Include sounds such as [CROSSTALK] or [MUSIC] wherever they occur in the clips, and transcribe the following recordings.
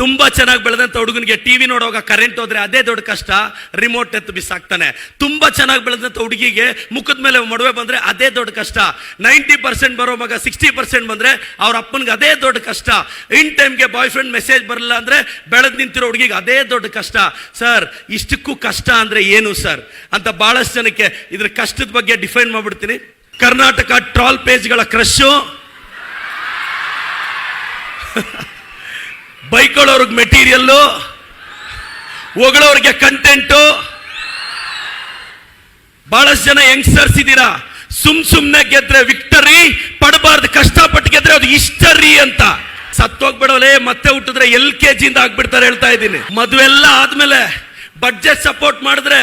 ತುಂಬಾ ಚೆನ್ನಾಗಿ ಬೆಳೆದಂಥ ಹುಡುಗನಿಗೆ ಟಿವಿ ನೋಡುವಾಗ ಕರೆಂಟ್ ಹೋದ್ರೆ ಅದೇ ದೊಡ್ಡ ಕಷ್ಟ. ರಿಮೋಟ್ ಎತ್ತು ಬಿಸಾಕ್ತಾನೆ. ತುಂಬಾ ಚೆನ್ನಾಗಿ ಬೆಳೆದಂಥ ಹುಡುಗಿಗೆ ಮುಖದ ಮೇಲೆ ಮಡುವೆ ಬಂದ್ರೆ ಅದೇ ದೊಡ್ಡ ಕಷ್ಟ. ನೈಂಟಿ ಪರ್ಸೆಂಟ್ ಬರೋ ಮಗ ಸಿಕ್ಸ್ಟಿ ಪರ್ಸೆಂಟ್ ಬಂದ್ರೆ ಅವ್ರ ಅಪ್ಪನಿಗೆ ಅದೇ ದೊಡ್ಡ ಕಷ್ಟ. ಇನ್ ಟೈಮ್ಗೆ ಬಾಯ್ ಫ್ರೆಂಡ್ ಮೆಸೇಜ್ ಬರಲ್ಲ ಅಂದ್ರೆ ಬೆಳೆದು ನಿಂತಿರೋ ಹುಡುಗಿಗೆ ಅದೇ ದೊಡ್ಡ ಕಷ್ಟ. ಸರ್ ಇಷ್ಟಕ್ಕೂ ಕಷ್ಟ ಅಂದ್ರೆ ಏನು ಸರ್ ಅಂತ ಬಹಳಷ್ಟು ಜನಕ್ಕೆ ಇದ್ರ ಕಷ್ಟದ ಬಗ್ಗೆ ಡಿಫೈನ್ ಮಾಡ್ಬಿಡ್ತೀನಿ. ಕರ್ನಾಟಕ ಟ್ರಾಲ್ ಪೇಜ್ಗಳ ಕ್ರಶು ಬೈಕೊಳ್ಳೋರ್ಗೆ ಮೆಟೀರಿಯಲ್ಲು, ಹೊಗಳೋರಿಗೆ ಕಂಟೆಂಟು ಬಹಳಷ್ಟು ಜನ ಯಂಗ್ಸ್ಟರ್ಸ್ ಇದ್ದೀರಾ ಸುಮ್ ಸುಮ್ನೆ ಗೆದ್ರೆ ವಿಕ್ಟರಿ ಪಡಬಾರ್ದು ಕಷ್ಟಪಟ್ಟು ಗೆದ್ರೆ ಅದು ಇಷ್ಟರಿ ಅಂತ. ಸತ್ತೋಗ್ಬಿಡೋಲೆ, ಮತ್ತೆ ಹುಟ್ಟಿದ್ರೆ ಎಲ್ ಕೆ ಜಿಯಿಂದ ಆಗ್ಬಿಡ್ತಾರೆ ಹೇಳ್ತಾ ಇದ್ದೀನಿ. ಮದುವೆಲ್ಲ ಆದ್ಮೇಲೆ ಬಡ್ಜೆಟ್ ಸಪೋರ್ಟ್ ಮಾಡಿದ್ರೆ,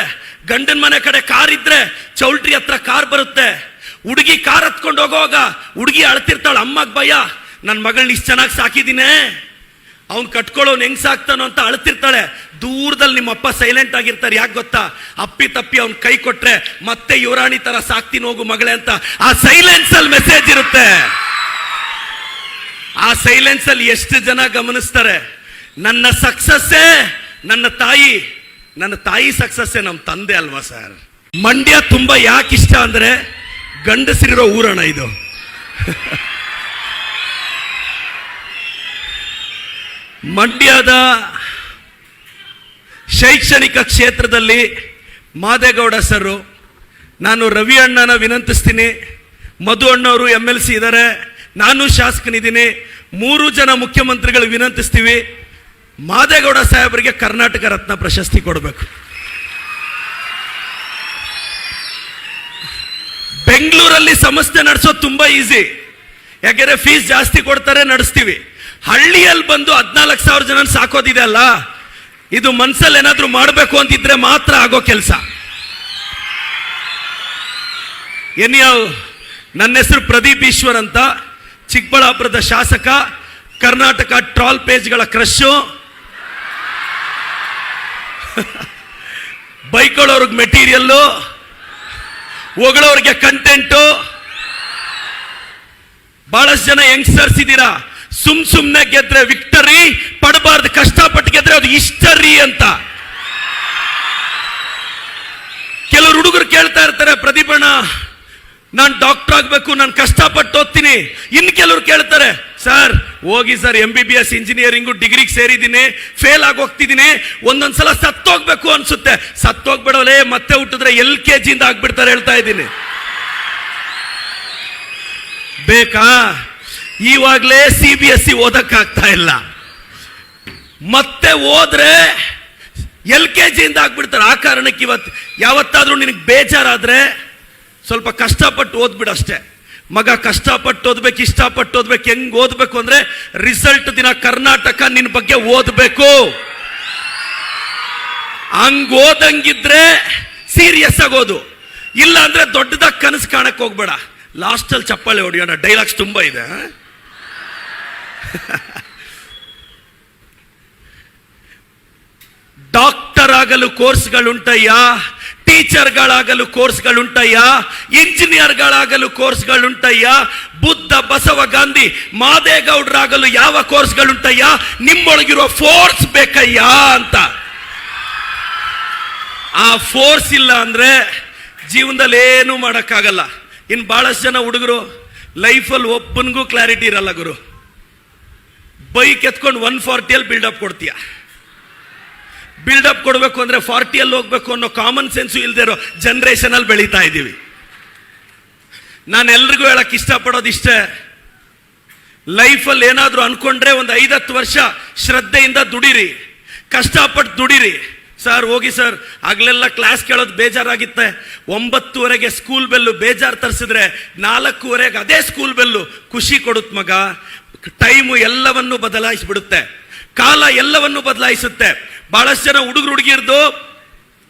ಗಂಡನ ಮನೆ ಕಡೆ ಕಾರ್ ಇದ್ರೆ ಚೌಲ್ಟ್ರಿ ಹತ್ರ ಕಾರ್ ಬರುತ್ತೆ. ಹುಡುಗಿ ಕಾರ್ ಹತ್ಕೊಂಡು ಹೋಗುವಾಗ ಹುಡುಗಿ ಅಳ್ತಿರ್ತಾಳ, ಅಮ್ಮಗ್ ಭಯ. ನನ್ನ ಮಗಳನ್ನ ಇಷ್ಟು ಚೆನ್ನಾಗಿ ಸಾಕಿದೀನಿ. ಅವ್ನ್ ಕಟ್ಕೊಳ್ಳೋನು ಹೆಂಗ್ ಸಾಕ್ತಾನೋ ಅಂತ ಅಳ್ತಿರ್ತಾಳೆ. ದೂರದಲ್ಲಿ ನಿಮ್ಮ ಅಪ್ಪ ಸೈಲೆಂಟ್ ಆಗಿರ್ತಾರೆ, ಯಾಕೆ ಗೊತ್ತಾ? ಅಪ್ಪಿ ತಪ್ಪಿ ಅವ್ನ ಕೈ ಕೊಟ್ರೆ ಮತ್ತೆ ಯುವರಾಣಿ ತರ ಸಾಕ್ತೀನಿ ಹೋಗು ಮಗಳೇ ಅಂತ. ಆ ಸೈಲೆನ್ಸ್ ಅಲ್ಲಿ ಮೆಸೇಜ್ ಇರುತ್ತೆ. ಆ ಸೈಲೆನ್ಸ್ ಅಲ್ಲಿ ಎಷ್ಟು ಜನ ಗಮನಿಸ್ತಾರೆ? ನನ್ನ ಸಕ್ಸಸ್ಸೇ ನನ್ನ ತಾಯಿ. ನನ್ನ ತಾಯಿ ಸಕ್ಸಸ್ಸೇ ನಮ್ಮ ತಂದೆ ಅಲ್ವಾ ಸರ್ ಮಂಡ್ಯ ತುಂಬಾ ಯಾಕೆ ಇಷ್ಟ ಅಂದ್ರೆ ಗಂಡಸರಿರೋ ಊರಣ ಇದು. [LAUGHS] ಮಂಡ್ಯದ ಶೈಕ್ಷಣಿಕ ಕ್ಷೇತ್ರದಲ್ಲಿ ಮಾದೇಗೌಡ ಸರು ನಾನು ರವಿ ಅಣ್ಣನ ವಿನಂತಿಸ್ತೀನಿ. ಮಧು ಅಣ್ಣವರು ಎಂ ಎಲ್ ಸಿ ಇದ್ದಾರೆ ನಾನು ಶಾಸಕನಿದ್ದೀನಿ. ಮೂರು ಜನ ಮುಖ್ಯಮಂತ್ರಿಗಳು ವಿನಂತಿಸ್ತೀವಿ. ಮಾದೇಗೌಡ ಸಾಹೇಬರಿಗೆ ಕರ್ನಾಟಕ ರತ್ನ ಪ್ರಶಸ್ತಿ ಕೊಡಬೇಕು. ಬೆಂಗಳೂರಲ್ಲಿ ಸಂಸ್ಥೆ ನಡೆಸೋದು ತುಂಬ ಈಸಿ ಯಾಕೆಂದರೆ ಫೀಸ್ ಜಾಸ್ತಿ ಕೊಡ್ತಾರೆ, ನಡೆಸ್ತೀವಿ. ಹಳ್ಳಿಯಲ್ಲಿ ಬಂದು ಹದಿನಾಲ್ಕು ಸಾವಿರ ಜನ ಸಾಕೋದಿದೆ ಅಲ್ಲ? ಇದು ಮನ್ಸಲ್ಲಿ ಏನಾದರೂ ಮಾಡಬೇಕು ಅಂತಿದ್ರೆ ಮಾತ್ರ ಆಗೋ ಕೆಲಸ. ಎನ್ಯಾವ್ ನನ್ನ ಹೆಸರು ಪ್ರದೀಪ್ ಈಶ್ವರ್ ಅಂತ, ಚಿಕ್ಕಬಳ್ಳಾಪುರದ ಶಾಸಕ, ಕರ್ನಾಟಕ ಟ್ರಾಲ್ ಪೇಜ್ಗಳ ಕ್ರಶು. [LAUGHS] ಬೈಕೊಳ್ಳೋರ್ಗೆ ಮೆಟೀರಿಯಲ್ಲು, ಹೊಗಳೋರ್ಗೆ ಕಂಟೆಂಟು ಬಹಳಷ್ಟು ಜನ ಯಂಗ್ಸ್ಟರ್ಸ್ ಇದ್ದೀರಾ? ಸುಮ್ ಸುಮ್ನೆ ಗೆದ್ರೆ ವಿಕ್ಟರಿ, ಪಡಬಾರ್ದು, ಕಷ್ಟಪಟ್ಟು ಗೆದ್ರೆ ಅದು ಇಷ್ಟರಿ ಅಂತ. ಕೆಲವರು ಹುಡುಗರು ಕೇಳ್ತಾ ಇರ್ತಾರೆ, ಪ್ರದೀಪಣ್ಣ, ನಾನು ಡಾಕ್ಟರ್ ಆಗಬೇಕು, ನಾನು ಕಷ್ಟಪಟ್ಟು ಓದ್ತೀನಿ. ಇನ್ನು ಕೆಲವರು ಕೇಳ್ತಾರೆ ಸರ್ ಹೋಗಿ sir M B B S engineering ಡಿಗ್ರಿಗೆ ಸೇರಿದ್ದೀನಿ ಫೇಲ್ ಆಗಿ ಹೋಗ್ತಿದ್ದೀನಿ. ಒಂದೊಂದ್ಸಲ ಸತ್ತೋಗ್ಬೇಕು ಅನ್ಸುತ್ತೆ. ಸತ್ತೋಗ್ಬಿಡೋಲೆ ಮತ್ತೆ ಹುಟ್ಟಿದ್ರೆ ಎಲ್ ಕೆ ಜಿಯಿಂದ ಆಗ್ಬಿಡ್ತಾರೆ ಹೇಳ್ತಾ ಇದ್ದೀನಿ. ಬೇಕಾ? ಇವಾಗ್ಲೇ ಸಿ ಬಿ ಎಸ್ ಸಿ ಓದಕ್ಕಾಗ್ತಾ ಇಲ್ಲ. ಮತ್ತೆ ಹೋದ್ರೆ ಎಲ್ ಕೆ ಜಿಯಿಂದ ಆಗ್ಬಿಡ್ತಾರೆ. ಆ ಕಾರಣಕ್ಕೆ ಇವತ್ತು ಯಾವತ್ತಾದರೂ ನಿನಗೆ ಬೇಜಾರಾದ್ರೆ ಸ್ವಲ್ಪ ಕಷ್ಟಪಟ್ಟು ಓದ್ಬಿಡು ಅಷ್ಟೇ. ಮಗ ಕಷ್ಟಪಟ್ಟು ಓದ್ಬೇಕು, ಇಷ್ಟಪಟ್ಟು ಓದ್ಬೇಕು, ಹೆಂಗ್ ಓದ್ಬೇಕು ಅಂದ್ರೆ ರಿಸಲ್ಟ್ ದಿನ ಕರ್ನಾಟಕ ನಿನ್ ಬಗ್ಗೆ ಓದ್ಬೇಕು. ಹಂಗ್ ಓದಂಗಿದ್ರೆ ಸೀರಿಯಸ್ ಆಗಿ ಓದು. ಇಲ್ಲ ಅಂದ್ರೆ ದೊಡ್ಡದಾಗಿ ಕನಸು ಕಾಣಕ್ಕೆ ಹೋಗ್ಬೇಡ. ಲಾಸ್ಟಲ್ಲಿ ಚಪ್ಪಾಳೆ ಹೊಡಿಯೋಣ. ಡೈಲಾಗ್ಸ್ ತುಂಬಾ ಇದೆ? [LAUGHS] ಡಾಕ್ಟರ್ ಆಗಲು ಕೋರ್ಸ್ಗಳುಂಟಯ್ಯ ಟೀಚರ್ಗಳಾಗಲು ಕೋರ್ಸ್ಗಳುಂಟಯ್ಯ ಇಂಜಿನಿಯರ್ಗಳಾಗಲು ಕೋರ್ಸ್ಗಳುಂಟಯ್ಯ ಬುದ್ಧ ಬಸವ ಗಾಂಧಿ ಮಾದೇಗೌಡರಾಗಲು ಯಾವ ಕೋರ್ಸ್ಗಳುಂಟಯ್ಯ ನಿಮ್ಮೊಳಗಿರುವ ಫೋರ್ಸ್ ಬೇಕಯ್ಯ ಅಂತ. ಆ ಫೋರ್ಸ್ ಇಲ್ಲ ಅಂದ್ರೆ ಜೀವನದಲ್ಲಿ ಏನು ಮಾಡೋಕ್ಕಾಗಲ್ಲ. ಇನ್ನು ಬಹಳಷ್ಟು ಜನ ಹುಡುಗರು ಲೈಫಲ್ಲಿ ಒಬ್ಬನಿಗೂ ಕ್ಲಾರಿಟಿ ಇರಲ್ಲ ಗುರು. ಬೈಕ್ ಎತ್ಕೊಂಡು ಒನ್ ಫಾರ್ಟಿಯಲ್ಲಿ ಬಿಲ್ಡಪ್ ಕೊಡ್ತೀಯ? ಬಿಲ್ಡಪ್ ಕೊಡಬೇಕು ಅಂದರೆ ಫಾರ್ಟಿಯಲ್ಲಿ ಹೋಗ್ಬೇಕು ಅನ್ನೋ ಕಾಮನ್ ಸೆನ್ಸು ಇಲ್ಲದೆ ಇರೋ ಜನ್ರೇಷನಲ್ಲಿ ಬೆಳೀತಾ ಇದ್ದೀವಿ. ನಾನು ಎಲ್ರಿಗೂ ಹೇಳಕ್ಕೆ ಇಷ್ಟಪಡೋದು ಇಷ್ಟೇ. ಲೈಫಲ್ಲಿ ಏನಾದರೂ ಅನ್ಕೊಂಡ್ರೆ ಒಂದು ಐದತ್ತು ವರ್ಷ ಶ್ರದ್ಧೆಯಿಂದ ದುಡಿರಿ, ಕಷ್ಟಪಟ್ಟು ದುಡಿರಿ. ಸರ್ ಹೋಗಿ ಸರ್ ಆಗ್ಲೆಲ್ಲ ಕ್ಲಾಸ್ ಕೇಳೋದು ಬೇಜಾರಾಗಿತ್ತೆ. ಒಂಬತ್ತುವರೆಗೆ ಸ್ಕೂಲ್ ಬೆಲ್ಲು ಬೇಜಾರು ತರಿಸಿದ್ರೆ ನಾಲ್ಕೂವರೆಗೆ ಅದೇ ಸ್ಕೂಲ್ ಬೆಲ್ಲು ಖುಷಿ ಕೊಡುತ್ತೆ ಮಗ. ಟೈಮು ಎಲ್ಲವನ್ನು ಬದಲಾಯಿಸಿಬಿಡುತ್ತೆ. ಕಾಲ ಎಲ್ಲವನ್ನು ಬದಲಾಯಿಸುತ್ತೆ. ಭಾಳಷ್ಟು ಜನ ಹುಡುಗರು ಹುಡುಗಿರ್ದು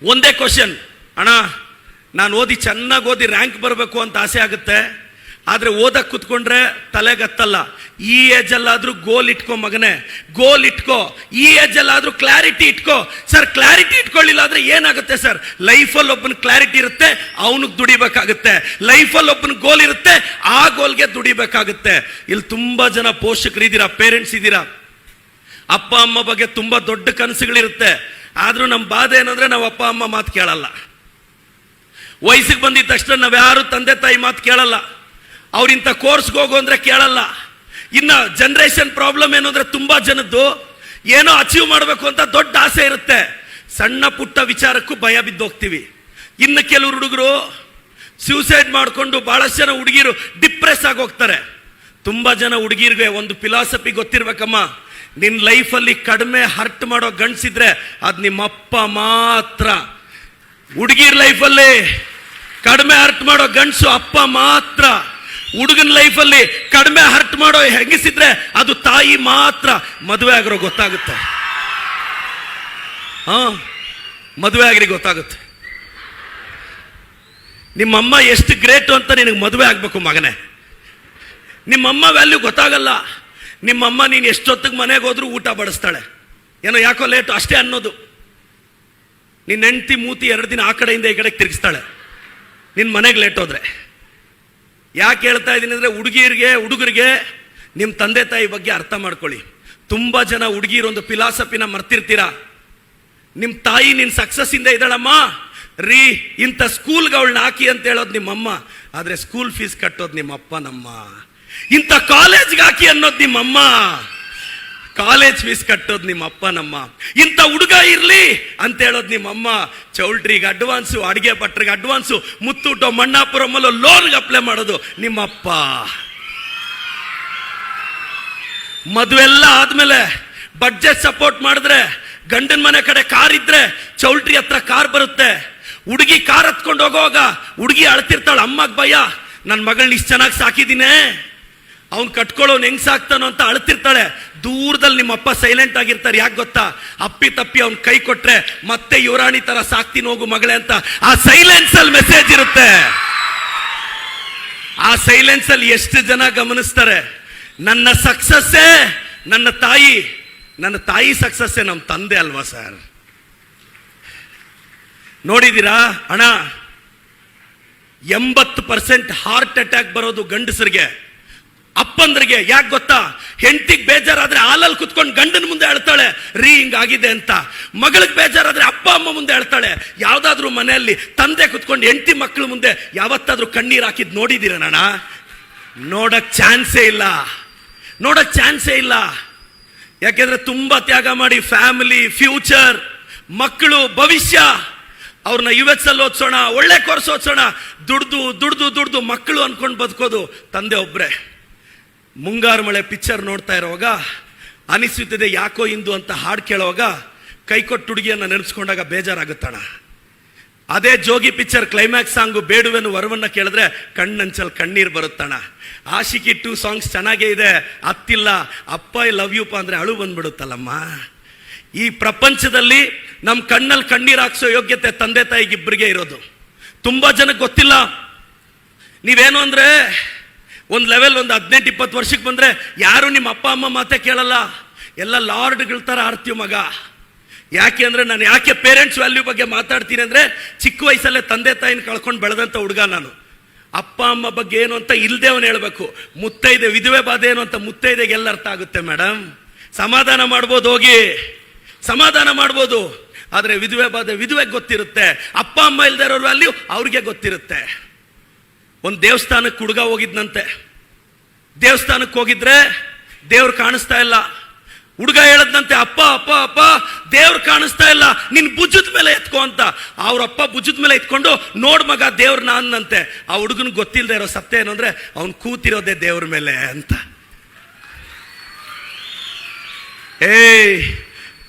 ಒಂದೇ ಕ್ವಶನ್ ಅಣ್ಣ, ನಾನು ಓದಿ ಚೆನ್ನಾಗಿ ಓದಿ ರ್ಯಾಂಕ್ ಬರಬೇಕು ಅಂತ ಆಸೆ ಆಗುತ್ತೆ. ಆದ್ರೆ ಓದಕ್ಕೆ ಕೂತ್ಕೊಂಡ್ರೆ ತಲೆಗತ್ತಲ್ಲ. ಈ ಏಜಲ್ಲಾದರೂ ಗೋಲ್ ಇಟ್ಕೋ ಮಗನೇ. ಗೋಲ್ ಇಟ್ಕೋ. ಈ ಏಜಲ್ಲಾದರೂ ಕ್ಲಾರಿಟಿ ಇಟ್ಕೋ. ಸರ್ ಕ್ಲಾರಿಟಿ ಇಟ್ಕೊಳ್ಳಿಲ್ಲ ಆದರೆ ಏನಾಗುತ್ತೆ ಸರ್ ಲೈಫಲ್ಲಿ ಒಬ್ಬನ ಕ್ಲಾರಿಟಿ ಇರುತ್ತೆ, ಅವನಿಗೆ ದುಡಿಬೇಕಾಗುತ್ತೆ. ಲೈಫಲ್ಲಿ ಒಬ್ಬನ ಗೋಲ್ ಇರುತ್ತೆ, ಆ ಗೋಲ್ಗೆ ದುಡಿಬೇಕಾಗುತ್ತೆ. ಇಲ್ಲಿ ತುಂಬ ಜನ ಪೋಷಕರು ಇದ್ದೀರಾ ಪೇರೆಂಟ್ಸ್ ಇದ್ದೀರಾ? ಅಪ್ಪ, ಅಮ್ಮ ಬಗ್ಗೆ ತುಂಬ ದೊಡ್ಡ ಕನಸುಗಳಿರುತ್ತೆ. ಆದರೂ ನಮ್ಮ ಬಾಧೆ ಏನಂದರೆ ನಾವು ಅಪ್ಪ, ಅಮ್ಮ ಮಾತು ಕೇಳಲ್ಲ. ವಯಸ್ಸಿಗೆ ಬಂದಿದ ತಕ್ಷಣ ನಾವು ಯಾರು ತಂದೆ ತಾಯಿ ಮಾತು ಕೇಳಲ್ಲ. ಅವ್ರಿಂತ ಕೋರ್ಸ್ಗೆ ಹೋಗು ಅಂದರೆ ಕೇಳಲ್ಲ. ಇನ್ನು ಜನ್ರೇಷನ್ ಪ್ರಾಬ್ಲಮ್ ಏನು ಅಂದರೆ ತುಂಬ ಜನದ್ದು ಏನೋ ಅಚೀವ್ ಮಾಡಬೇಕು ಅಂತ ದೊಡ್ಡ ಆಸೆ ಇರುತ್ತೆ. ಸಣ್ಣ ಪುಟ್ಟ ವಿಚಾರಕ್ಕೂ ಭಯ ಬಿದ್ದು ಹೋಗ್ತೀವಿ. ಇನ್ನು ಕೆಲವರು ಹುಡುಗರು ಸೂಸೈಡ್ ಮಾಡಿಕೊಂಡು ಭಾಳಷ್ಟು ಜನ ಹುಡುಗಿರು ಡಿಪ್ರೆಸ್ ಆಗಿ ಹೋಗ್ತಾರೆ. ತುಂಬಾ ಜನ ಹುಡುಗಿರ್ಗೆ ಒಂದು ಫಿಲಾಸಫಿ ಗೊತ್ತಿರ್ಬೇಕಮ್ಮ. ನಿನ್ನ ಲೈಫಲ್ಲಿ ಕಡಿಮೆ ಹರ್ಟ್ ಮಾಡೋ ಗಂಡ್ಸಿದ್ರೆ ಅದು ನಿಮ್ಮ ಅಪ್ಪ ಮಾತ್ರ. ಹುಡುಗಿರ್ ಲೈಫಲ್ಲಿ ಕಡಿಮೆ ಹರ್ಟ್ ಮಾಡೋ ಗಂಡಸು ಅಪ್ಪ ಮಾತ್ರ. ಹುಡುಗನ ಲೈಫಲ್ಲಿ ಕಡಿಮೆ ಹರ್ಟ್ ಮಾಡೋ ಹೆಂಗಿಸಿದ್ರೆ ಅದು ತಾಯಿ ಮಾತ್ರ ಮದುವೆ ಆಗಿರೋ ಗೊತ್ತಾಗುತ್ತೆ. ಹಾ, ಮದುವೆ ಆಗಿರಿ ಗೊತ್ತಾಗುತ್ತೆ. ನಿಮ್ಮಮ್ಮ ಎಷ್ಟು ಗ್ರೇಟು ಅಂತ ನಿನಗೆ ಮದುವೆ ಆಗಬೇಕು ಮಗನೇ. ನಿಮ್ಮಮ್ಮ ವ್ಯಾಲ್ಯೂ ಗೊತ್ತಾಗಲ್ಲ. ನಿಮ್ಮಮ್ಮ ನೀನು ಎಷ್ಟೊತ್ತಿಗೆ ಮನೆಗೆ ಹೋದ್ರೂ ಊಟ ಬಡಿಸ್ತಾಳೆ. ಏನೋ ಯಾಕೋ ಲೇಟು, ಅಷ್ಟೇ ಅನ್ನೋದು. ನಿನ್ನ ಹೆಂಡ್ತಿ ಮೂತಿ ಎರಡು ದಿನ ಆ ಕಡೆಯಿಂದ ಈ ಕಡೆಗೆ ತಿರುಗಿಸ್ತಾಳೆ. ನಿನ್ನ ಮನೆಗೆ ಲೇಟ್ ಹೋದ್ರೆ. ಯಾಕೆ ಹೇಳ್ತಾ ಇದ್ದೀನಿ ಅಂದರೆ ಹುಡುಗಿರಿಗೆ, ಹುಡುಗರಿಗೆ ನಿಮ್ಮ ತಂದೆ ತಾಯಿ ಬಗ್ಗೆ ಅರ್ಥ ಮಾಡ್ಕೊಳ್ಳಿ. ತುಂಬ ಜನ ಹುಡುಗಿರೊಂದು ಫಿಲಾಸಫಿನ ಮರ್ತಿರ್ತೀರ? ನಿಮ್ಮ ತಾಯಿ ನಿನ್ನ ಸಕ್ಸಸ್ ಇಂದ ಇದ್ದಾಳಮ್ಮ. ರೀ, ಇಂಥ ಸ್ಕೂಲ್ಗೆ ಅವಳನ್ನ ಹಾಕಿ ಅಂತ ಹೇಳೋದು ನಿಮ್ಮಮ್ಮ. ಆದರೆ ಸ್ಕೂಲ್ ಫೀಸ್ ಕಟ್ಟೋದು ನಿಮ್ಮಪ್ಪ ನಮ್ಮ ಇಂಥ ಕಾಲೇಜ್ಗೆ ಹಾಕಿ ಅನ್ನೋದು ನಿಮ್ಮಮ್ಮ. ಕಾಲೇಜ್ ಫೀಸ್ ಕಟ್ಟೋದು ನಿಮ್ಮ ಅಪ್ಪ, ನಮ್ಮ ಇಂಥ ಹುಡುಗ ಇರಲಿ ಅಂತ ಹೇಳೋದು ನಿಮ್ಮಮ್ಮ ಚೌಲ್ಟ್ರಿಗೆ ಅಡ್ವಾನ್ಸು ಅಡುಗೆ ಭಟ್ರಿಗೆ ಅಡ್ವಾನ್ಸು ಮುತ್ತೂಟೋ ಮಣ್ಣಾಪುರಮಲ್ಲೋ ಲೋನ್ಗೆ ಅಪ್ಲೈ ಮಾಡೋದು ನಿಮ್ಮಪ್ಪ ಮದುವೆಲ್ಲ ಆದಮೇಲೆ ಬಡ್ಜೆಟ್ ಸಪೋರ್ಟ್ ಮಾಡಿದ್ರೆ, ಗಂಡನ ಮನೆ ಕಡೆ ಕಾರ್ ಇದ್ರೆ ಚೌಲ್ಟ್ರಿ ಹತ್ರ ಕಾರ್ ಬರುತ್ತೆ. ಹುಡುಗಿ ಕಾರ್ ಹತ್ಕೊಂಡು ಹೋಗೋವಾಗ ಹುಡುಗಿ ಅಳ್ತಿರ್ತಾಳೆ, ಅಮ್ಮಗ್ ಭಯ ನನ್ನ ಮಗಳನ್ನ ಇಷ್ಟು ಚೆನ್ನಾಗಿ ಸಾಕಿದ್ದೀನಿ ಅವ್ನು ಕಟ್ಕೊಳ್ಳೋನು ಹೆಂಗ್ ಸಾಕ್ತಾನೋ ಅಂತ ಅಳ್ತಿರ್ತಾಳೆ. ದೂರದಲ್ಲಿ ನಿಮ್ಮ ಅಪ್ಪ ಸೈಲೆಂಟ್ ಆಗಿರ್ತಾರೆ. ಯಾಕೆ ಗೊತ್ತಾ? ಅಪ್ಪಿ ತಪ್ಪಿ ಅವ್ನು ಕೈ ಕೊಟ್ರೆ ಮತ್ತೆ ಯುವರಾಣಿ ತರ ಸಾಕ್ತೀನಿ ಹೋಗು ಮಗಳೇ ಅಂತ ಆ ಸೈಲೆನ್ಸ್ ಅಲ್ಲಿ ಮೆಸೇಜ್ ಇರುತ್ತೆ. ಆ ಸೈಲೆನ್ಸ್ ಅಲ್ಲಿ ಎಷ್ಟು ಜನ ಗಮನಿಸ್ತಾರೆ? ನನ್ನ ಸಕ್ಸಸ್ಸೇ ನನ್ನ ತಾಯಿ ನನ್ನ ತಾಯಿ ಸಕ್ಸಸ್ಸೇ ನಮ್ಮ ತಂದೆ ಅಲ್ವಾ ಸರ್ ನೋಡಿದೀರಾ ಅಣ್ಣ, ಎಂಬತ್ತು ಪರ್ಸೆಂಟ್ ಹಾರ್ಟ್ ಅಟ್ಯಾಕ್ ಬರೋದು ಗಂಡಸರಿಗೆ. ಅಪ್ಪಂದ್ರಿಗೆ ಯಾಕೆ ಗೊತ್ತಾ? ಹೆಂಡತಿಗೆ ಬೇಜಾರಾದ್ರೆ ಹಾಲಲ್ಲಿ ಕುತ್ಕೊಂಡು ಗಂಡನ ಮುಂದೆ ಹೇಳ್ತಾಳೆ ರೀ ಹಿಂಗಾಗಿದೆ ಅಂತ. ಮಗಳಿಗೆ ಬೇಜಾರಾದ್ರೆ ಅಪ್ಪ, ಅಮ್ಮ ಮುಂದೆ ಹೇಳ್ತಾಳೆ ಯಾವುದಾದ್ರೂ ಮನೆಯಲ್ಲಿ ತಂದೆ ಕುತ್ಕೊಂಡು ಹೆಂಡತಿ ಮಕ್ಕಳ ಮುಂದೆ ಯಾವತ್ತಾದ್ರೂ ಕಣ್ಣೀರು ಹಾಕಿದ್ ನಾನು? ನೋಡಕ್ ಚಾನ್ಸೇ ಇಲ್ಲ. ನೋಡಕ್ ಚಾನ್ಸೇ ಇಲ್ಲ. ಯಾಕೆಂದ್ರೆ ತುಂಬಾ ತ್ಯಾಗ ಮಾಡಿ ಫ್ಯಾಮಿಲಿ, ಫ್ಯೂಚರ್, ಮಕ್ಕಳು, ಭವಿಷ್ಯ. ಅವ್ರನ್ನ ಯು ಎಸ್ ಅಲ್ಲಿ ಓದ್ಸೋಣ, ಒಳ್ಳೆ ಕೋರ್ಸ್ ಓದಿಸೋಣ. ದುಡ್ದು ದುಡ್ದು ದುಡ್ದು ಮಕ್ಕಳು ಅನ್ಕೊಂಡು ಬದುಕೋದು ತಂದೆ ಒಬ್ರೆ. ಮುಂಗಾರು ಮಳೆ ಪಿಕ್ಚರ್ ನೋಡ್ತಾ ಇರುವಾಗ ಅನಿಸುತ್ತಿದೆ ಯಾಕೋ ಇಂದು ಅಂತ ಹಾಡು ಕೇಳುವಾಗ ಕೈಕೊಟ್ಟು ಹುಡುಗಿಯನ್ನ ನೆನೆಸ್ಕೊಂಡಾಗ ಬೇಜಾರಾಗುತ್ತಣ. ಅದೇ ಜೋಗಿ ಪಿಕ್ಚರ್ ಕ್ಲೈಮ್ಯಾಕ್ಸ್ ಸಾಂಗು ಬೇಡುವೆನು ವರವನ್ನು ಕೇಳಿದ್ರೆ ಕಣ್ಣಂಚಲ್ ಕಣ್ಣೀರು ಬರುತ್ತಣ. ಆಶಿಕಿ ಟೂ ಸಾಂಗ್ಸ್ ಚೆನ್ನಾಗೇ ಇದೆ, ಅತ್ತಿಲ್ಲ, ಅಪ್ಪ ಐ ಲವ್ ಯುಪ್ಪ ಅಂದರೆ ಅಳು ಬಂದ್ಬಿಡುತ್ತಲ್ಲಮ್ಮ. ಈ ಪ್ರಪಂಚದಲ್ಲಿ ನಮ್ಮ ಕಣ್ಣಲ್ಲಿ ಕಣ್ಣೀರು ಹಾಕ್ಸೋ ಯೋಗ್ಯತೆ ತಂದೆ ತಾಯಿಗಿಬ್ಬರಿಗೆ ಇರೋದು. ತುಂಬ ಜನಕ್ಕೆ ಗೊತ್ತಿಲ್ಲ. ನೀವೇನು ಅಂದ್ರೆ ಒಂದು ಲೆವೆಲ್ ಒಂದು ಹದಿನೆಂಟು, ಇಪ್ಪತ್ತು ವರ್ಷಕ್ಕೆ ಬಂದರೆ ಯಾರು ನಿಮ್ಮ ಅಪ್ಪ, ಅಮ್ಮ ಮಾತೇ ಕೇಳಲ್ಲ. ಎಲ್ಲ ಲಾರ್ಡ್ಗಳ ಥರ ಆಡ್ತೀವಿ ಮಗ. ಯಾಕೆ ಅಂದರೆ ನಾನು ಯಾಕೆ ಪೇರೆಂಟ್ಸ್ ವ್ಯಾಲ್ಯೂ ಬಗ್ಗೆ ಮಾತಾಡ್ತೀನಿ ಅಂದರೆ ಚಿಕ್ಕ ವಯಸ್ಸಲ್ಲೇ ತಂದೆ ತಾಯಿನ ಕಳ್ಕೊಂಡು ಬೆಳೆದಂಥ ಹುಡುಗ ನಾನು. ಅಪ್ಪ, ಅಮ್ಮ ಬಗ್ಗೆ ಏನು ಅಂತ ಇಲ್ಲದೆ ಅವನು ಹೇಳಬೇಕು. ಮುತ್ತೈದೆ, ವಿಧವೆ ಬಾಧೆ ಏನು ಅಂತ ಮುತ್ತೈದೆಗೆ ಎಲ್ಲ ಅರ್ಥ ಆಗುತ್ತೆ ಮೇಡಮ್ ಸಮಾಧಾನ ಮಾಡ್ಬೋದು ಹೋಗಿ. ಸಮಾಧಾನ ಮಾಡ್ಬೋದು. ಆದರೆ ವಿಧವೆ ಬಾಧೆ ವಿಧುವೆಗೆ ಗೊತ್ತಿರುತ್ತೆ. ಅಪ್ಪ, ಅಮ್ಮ ಇಲ್ದೇ ಇರೋರು ವ್ಯಾಲ್ಯೂ ಅವ್ರಿಗೆ ಗೊತ್ತಿರುತ್ತೆ. ಒಂದು ದೇವಸ್ಥಾನಕ್ಕೆ ಹುಡುಗ ಹೋಗಿದ್ನಂತೆ. ದೇವಸ್ಥಾನಕ್ಕೆ ಹೋಗಿದ್ರೆ ದೇವ್ರು ಕಾಣಿಸ್ತಾ ಇಲ್ಲ. ಹುಡುಗ ಹೇಳದ್ನಂತೆ, ಅಪ್ಪ ಅಪ್ಪ ಅಪ್ಪ, ದೇವ್ರು ಕಾಣಿಸ್ತಾ ಇಲ್ಲ. ನಿನ್ ಭುಜದ ಮೇಲೆ ಎತ್ಕೊ ಅಂತ. ಅವ್ರಪ್ಪ ಭುಜದ ಮೇಲೆ ಎತ್ಕೊಂಡು, ನೋಡ್ ಮಗ, ದೇವ್ರ ನಾನಂತೆ. ಆ ಹುಡುಗನ್ ಗೊತ್ತಿಲ್ಲದೆ ಇರೋ ಸತ್ಯ ಏನು ಅಂದ್ರೆ, ಅವ್ನ್ ಕೂತಿರೋದೆ ದೇವ್ರ ಮೇಲೆ ಅಂತ. ಏಯ್,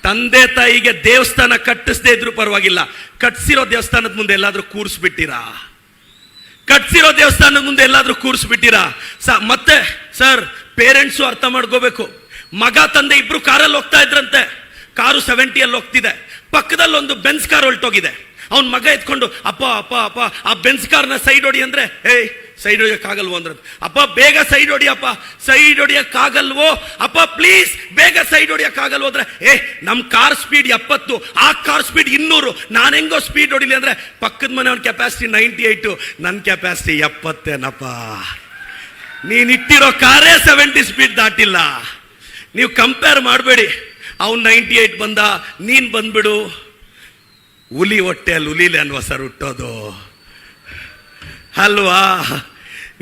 ತಂದೆ ತಾಯಿಗೆ ದೇವಸ್ಥಾನ ಕಟ್ಟಿಸದೇ ಇದ್ರು ಪರವಾಗಿಲ್ಲ. ಕಟ್ಸಿರೋ ದೇವಸ್ಥಾನದ ಮುಂದೆ ಎಲ್ಲಾದ್ರೂ ಕೂರಿಸ್ಬಿಟ್ಟಿರಾ? ಕಟ್ಸಿರೋ ದೇವಸ್ಥಾನದ ಮುಂದೆ ಎಲ್ಲಾದರೂ ಕೂರಿಸ್ಬಿಟ್ಟಿರಾ? ಸ, ಮತ್ತೆ, ಸರ್, ಪೇರೆಂಟ್ಸು ಅರ್ಥ ಮಾಡ್ಕೋಬೇಕು. ಮಗ, ತಂದೆ ಇಬ್ರು ಕಾರಲ್ಲಿ ಹೋಗ್ತಾ ಇದ್ರಂತೆ. ಕಾರು ಸೆವೆಂಟಿಯಲ್ಲಿ ಹೋಗ್ತಿದೆ. ಪಕ್ಕದಲ್ಲಿ ಒಂದು ಬೆನ್ಸ್ ಕಾರ್ ಹೊಲ್ಟೋಗಿದೆ. ಅವ್ನ ಮಗ ಎತ್ಕೊಂಡು, ಅಪ್ಪ ಅಪ್ಪ ಅಪ್ಪ, ಆ ಬೆನ್ಸ್ ಕಾರ್ನ ಸೈಡ್ ಹೊಡಿ ಅಂದ್ರೆ, ಏಯ್, ಸೈಡ್ ಹೊಡಿಯೋಕ್ಕಾಗಲ್ವೋ ಅಂದ್ರೆ ಅಪ್ಪ, ಬೇಗ ಸೈಡ್ ಹೊಡಿಯಪ್ಪ ಸೈಡ್ ಹೊಡಿಯೋಕ್ಕಾಗಲ್ವೋ ಅಪ್ಪ ಪ್ಲೀಸ್ ಬೇಗ ಸೈಡ್ ಹೊಡಿಯೋಕ್ಕಾಗಲ್ವೋ ಅಂದ್ರೆ, ಏ ನಮ್ಮ ಕಾರ್ ಸ್ಪೀಡ್ ಎಪ್ಪತ್ತು, ಆ ಕಾರ್ ಸ್ಪೀಡ್ ಇನ್ನೂರು. ನಾನು ಹೆಂಗೋ ಸ್ಪೀಡ್ ಹೊಡಿಲಿ ಅಂದ್ರೆ, ಪಕ್ಕದ ಮನೆ ಅವ್ನ ಕೆಪಾಸಿಟಿ ನೈಂಟಿ ಏಯ್ಟು ನನ್ನ ಕೆಪಾಸಿಟಿ ಎಪ್ಪತ್ತೇನಪ್ಪ ನೀನಿಟ್ಟಿರೋ ಕಾರೇ ಸೆವೆಂಟಿ ಸ್ಪೀಡ್ ದಾಟಿಲ್ಲ. ನೀವು ಕಂಪೇರ್ ಮಾಡಬೇಡಿ. ಅವ್ನು ನೈಂಟಿ ಏಯ್ಟ್ ಬಂದ, ನೀನು ಬಂದ್ಬಿಡು. ಹುಲಿ ಹೊಟ್ಟೆಯಲ್ಲಿ ಹುಲಿಲಿ ಅನ್ನುವ ಸರ್ ಹುಟ್ಟೋದು. ಅಲ್ವಾ?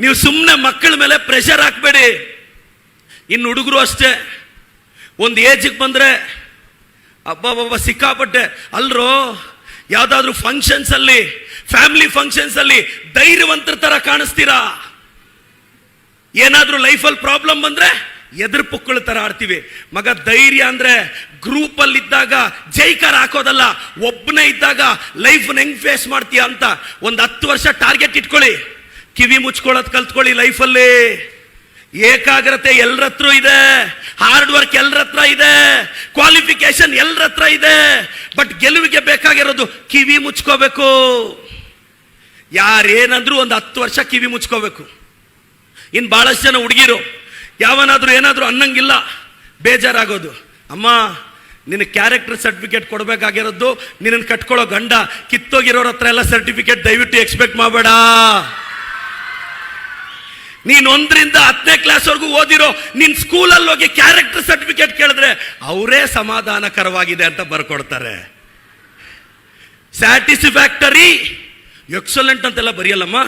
ನೀವು ಸುಮ್ಮನೆ ಮಕ್ಕಳ ಮೇಲೆ ಪ್ರೆಷರ್ ಹಾಕ್ಬೇಡಿ. ಇನ್ನು ಹುಡುಗರು ಅಷ್ಟೇ. ಒಂದು ಏಜಿಗೆ ಬಂದರೆ ಅಬ್ಬಬ್ಬಬ್ಬ ಸಿಕ್ಕಾಪಟ್ಟೆ. ಅಲ್ರೋ? ಯಾವುದಾದ್ರೂ ಫಂಕ್ಷನ್ಸ್ ಅಲ್ಲಿ ಫ್ಯಾಮಿಲಿ ಫಂಕ್ಷನ್ಸ್ ಅಲ್ಲಿ ಧೈರ್ಯವಂತರ ಥರ ಕಾಣಿಸ್ತೀರಾ? ಏನಾದರೂ ಲೈಫಲ್ಲಿ ಪ್ರಾಬ್ಲಮ್ ಬಂದ್ರೆ ಎದುರು ಪುಕ್ಕಳ ತರ ಆಡ್ತೀವಿ. ಮಗ ಧೈರ್ಯ ಅಂದ್ರೆ ಗ್ರೂಪ್ ಅಲ್ಲಿ ಇದ್ದಾಗ ಜೈಕಾರ ಹಾಕೋದಲ್ಲ ಒಬ್ಬನೇ ಇದ್ದಾಗ ಲೈಫ್ ಹೆಂಗ್ ಫೇಸ್ ಮಾಡ್ತೀಯ ಅಂತ ಒಂದು ಹತ್ತು ವರ್ಷ ಟಾರ್ಗೆಟ್ ಇಟ್ಕೊಳ್ಳಿ. ಕಿವಿ ಮುಚ್ಕೊಳ್ಳೋದ್ ಕಲ್ತ್ಕೊಳ್ಳಿ ಲೈಫಲ್ಲಿ. ಏಕಾಗ್ರತೆ ಎಲ್ಲರ ಹತ್ರ ಇದೆ, ಹಾರ್ಡ್ ವರ್ಕ್ ಎಲ್ಲರ ಹತ್ರ ಇದೆ ಕ್ವಾಲಿಫಿಕೇಶನ್ ಎಲ್ಲರ ಹತ್ರ ಇದೆ, ಬಟ್ ಗೆಲುವಿಗೆ ಬೇಕಾಗಿರೋದು ಕಿವಿ ಮುಚ್ಕೋಬೇಕು. ಯಾರೇನಂದ್ರೂ ಒಂದು ಹತ್ತು ವರ್ಷ ಕಿವಿ ಮುಚ್ಕೋಬೇಕು. ಇನ್ನು ಬಹಳಷ್ಟು ಜನ ಹುಡುಗಿರು ಯಾವನಾದ್ರೂ ಏನಾದರೂ ಅನ್ನಂಗಿಲ್ಲ, ಬೇಜಾರಾಗೋದು. ಅಮ್ಮ, ನಿನ್ನ ಕ್ಯಾರೆಕ್ಟರ್ ಸರ್ಟಿಫಿಕೇಟ್ ಕೊಡಬೇಕಾಗಿರೋದು ನಿನ್ನನ್ನು ಕಟ್ಕೊಳ್ಳೋ ಗಂಡ ಕಿತ್ತೋಗಿರೋರ ಹತ್ರ ಎಲ್ಲ ಸರ್ಟಿಫಿಕೇಟ್ ದಯವಿಟ್ಟು ಎಕ್ಸ್ಪೆಕ್ಟ್ ಮಾಡಬೇಡ. ನೀನು ಒಂದರಿಂದ ಹತ್ತನೇ ಕ್ಲಾಸ್ವರೆಗೂ ಓದಿರೋ ನಿನ್ನ ಸ್ಕೂಲಲ್ಲಿ ಹೋಗಿ ಕ್ಯಾರೆಕ್ಟರ್ ಸರ್ಟಿಫಿಕೇಟ್ ಕೇಳಿದ್ರೆ ಅವರೇ ಸಮಾಧಾನಕರವಾಗಿದೆ ಅಂತ ಬರ್ಕೊಡ್ತಾರೆ. ಸ್ಯಾಟಿಸ್ಫ್ಯಾಕ್ಟರಿ ಎಕ್ಸಲೆಂಟ್ ಅಂತೆಲ್ಲ ಬರೆಯಲ್ಲಮ್ಮ.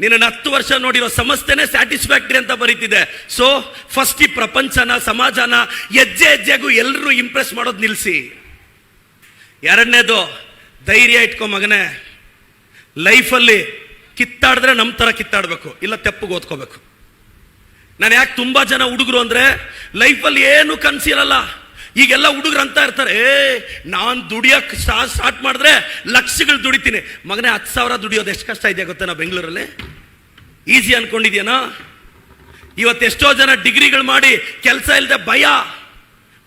ನಿನ್ನ ಹತ್ತು ವರ್ಷ ನೋಡಿರೋ ಸಮಸ್ಯೆನೇ ಸ್ಯಾಟಿಸ್ಫ್ಯಾಕ್ಟ್ರಿ ಅಂತ ಬರೀತಿದೆ. ಸೊ ಫಸ್ಟ್ ಈ ಪ್ರಪಂಚನ, ಸಮಾಜನ ಹೆಜ್ಜೆ ಹೆಜ್ಜೆಗೂ ಎಲ್ಲರೂ ಇಂಪ್ರೆಸ್ ಮಾಡೋದು ನಿಲ್ಲಿಸಿ ಎರಡನೇದು, ಧೈರ್ಯ ಇಟ್ಕೊ ಮಗನೇ. ಲೈಫಲ್ಲಿ ಕಿತ್ತಾಡಿದ್ರೆ ನಮ್ಮ ಥರ ಕಿತ್ತಾಡಬೇಕು, ಇಲ್ಲ ತೆಪ್ಪಗೆ ಓದ್ಕೋಬೇಕು. ನಾನು ಯಾಕೆ ತುಂಬ ಜನ ಹುಡುಗರು ಅಂದರೆ ಲೈಫಲ್ಲಿ ಏನು ಕನ್ಸಿರಲ್ಲ ಈಗೆಲ್ಲ ಹುಡುಗರು ಅಂತ ಇರ್ತಾರೆ, ಏ, ನಾನು ದುಡಿಯಕ್ ಸ್ಟಾರ್ಟ್ ಮಾಡಿದ್ರೆ ಲಕ್ಷಗಳು ದುಡಿತೀನಿ. ಮಗನೇ, ಹತ್ತು ಸಾವಿರ ದುಡಿಯೋದು ಎಷ್ಟು ಕಷ್ಟ ಇದೆಯಾ ಗೊತ್ತಾ ನಾ ಬೆಂಗಳೂರಲ್ಲಿ ಈಸಿ ಇವತ್ತು ಎಷ್ಟೋ ಜನ ಡಿಗ್ರಿಗಳು ಮಾಡಿ ಕೆಲಸ ಇಲ್ಲದೆ ಭಯ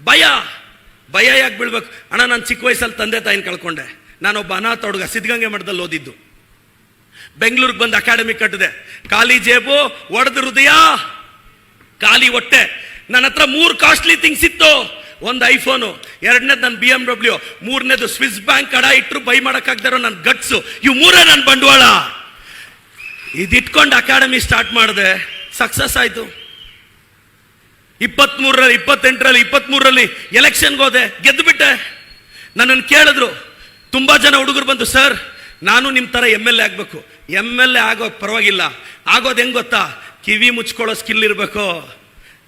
ಭಯ ಭಯ ಯಾಕೆ ಬೀಳ್ಬೇಕು? ಅಣ್ಣ, ನಾನು ಚಿಕ್ಕ ವಯಸ್ಸಲ್ಲಿ ತಂದೆ ತಾಯಿನ ಕಳ್ಕೊಂಡೆ. ನಾನೊಬ್ಬ ಅನಾಥ ಹುಡುಗ, ಸಿದ್ಧಗಂಗೆ ಮಠದಲ್ಲಿ ಓದಿದ್ದು. ಬೆಂಗಳೂರಿಗೆ ಬಂದು ಅಕಾಡೆಮಿ ಕಟ್ಟಿದೆ. ಖಾಲಿ ಜೇಬು, ಒಡೆದ ಹೃದಯ, ಖಾಲಿ ಹೊಟ್ಟೆ. ನನ್ನ ಹತ್ರ ಮೂರು ಕಾಸ್ಟ್ಲಿ ಥಿಂಗ್ಸ್ ಇತ್ತು. ಒಂದು ಐಫೋನು, ಎರಡನೇದು ನನ್ನ ಬಿ ಎಂ ಡಬ್ಲ್ಯೂ ಮೂರನೇದು ಸ್ವಿಸ್ ಬ್ಯಾಂಕ್ ಕಡ ಇಟ್ಟರು ಬೈ ಮಾಡೋಕ್ಕಾಗ್ದಾರೋ ನನ್ನ ಗಟ್ಸು. ಇವು ಮೂರೇ ನನ್ನ ಬಂಡವಾಳ. ಇದಿಟ್ಕೊಂಡು ಅಕಾಡೆಮಿ ಸ್ಟಾರ್ಟ್ ಮಾಡಿದೆ. ಸಕ್ಸಸ್ ಆಯಿತು. ಇಪ್ಪತ್ಮೂರರಲ್ಲಿ, ಇಪ್ಪತ್ತೆಂಟರಲ್ಲಿ, ಇಪ್ಪತ್ಮೂರರಲ್ಲಿ ಎಲೆಕ್ಷನ್ಗೆ ಹೋದೆ. ಗೆದ್ದುಬಿಟ್ಟೆ ನನ್ನನ್ನು ಕೇಳಿದ್ರು, ತುಂಬ ಜನ ಹುಡುಗರು ಬಂದು, ಸರ್, ನಾನು ನಿಮ್ಮ ಥರ ಎಂ ಎಲ್ ಎ ಆಗಬೇಕು. ಎಂ ಎಲ್ ಎ ಆಗೋ ಪರವಾಗಿಲ್ಲ. ಆಗೋದು ಹೆಂಗೆ ಗೊತ್ತಾ? ಕಿವಿ ಮುಚ್ಕೊಳ್ಳೋ ಸ್ಕಿಲ್ ಇರಬೇಕು.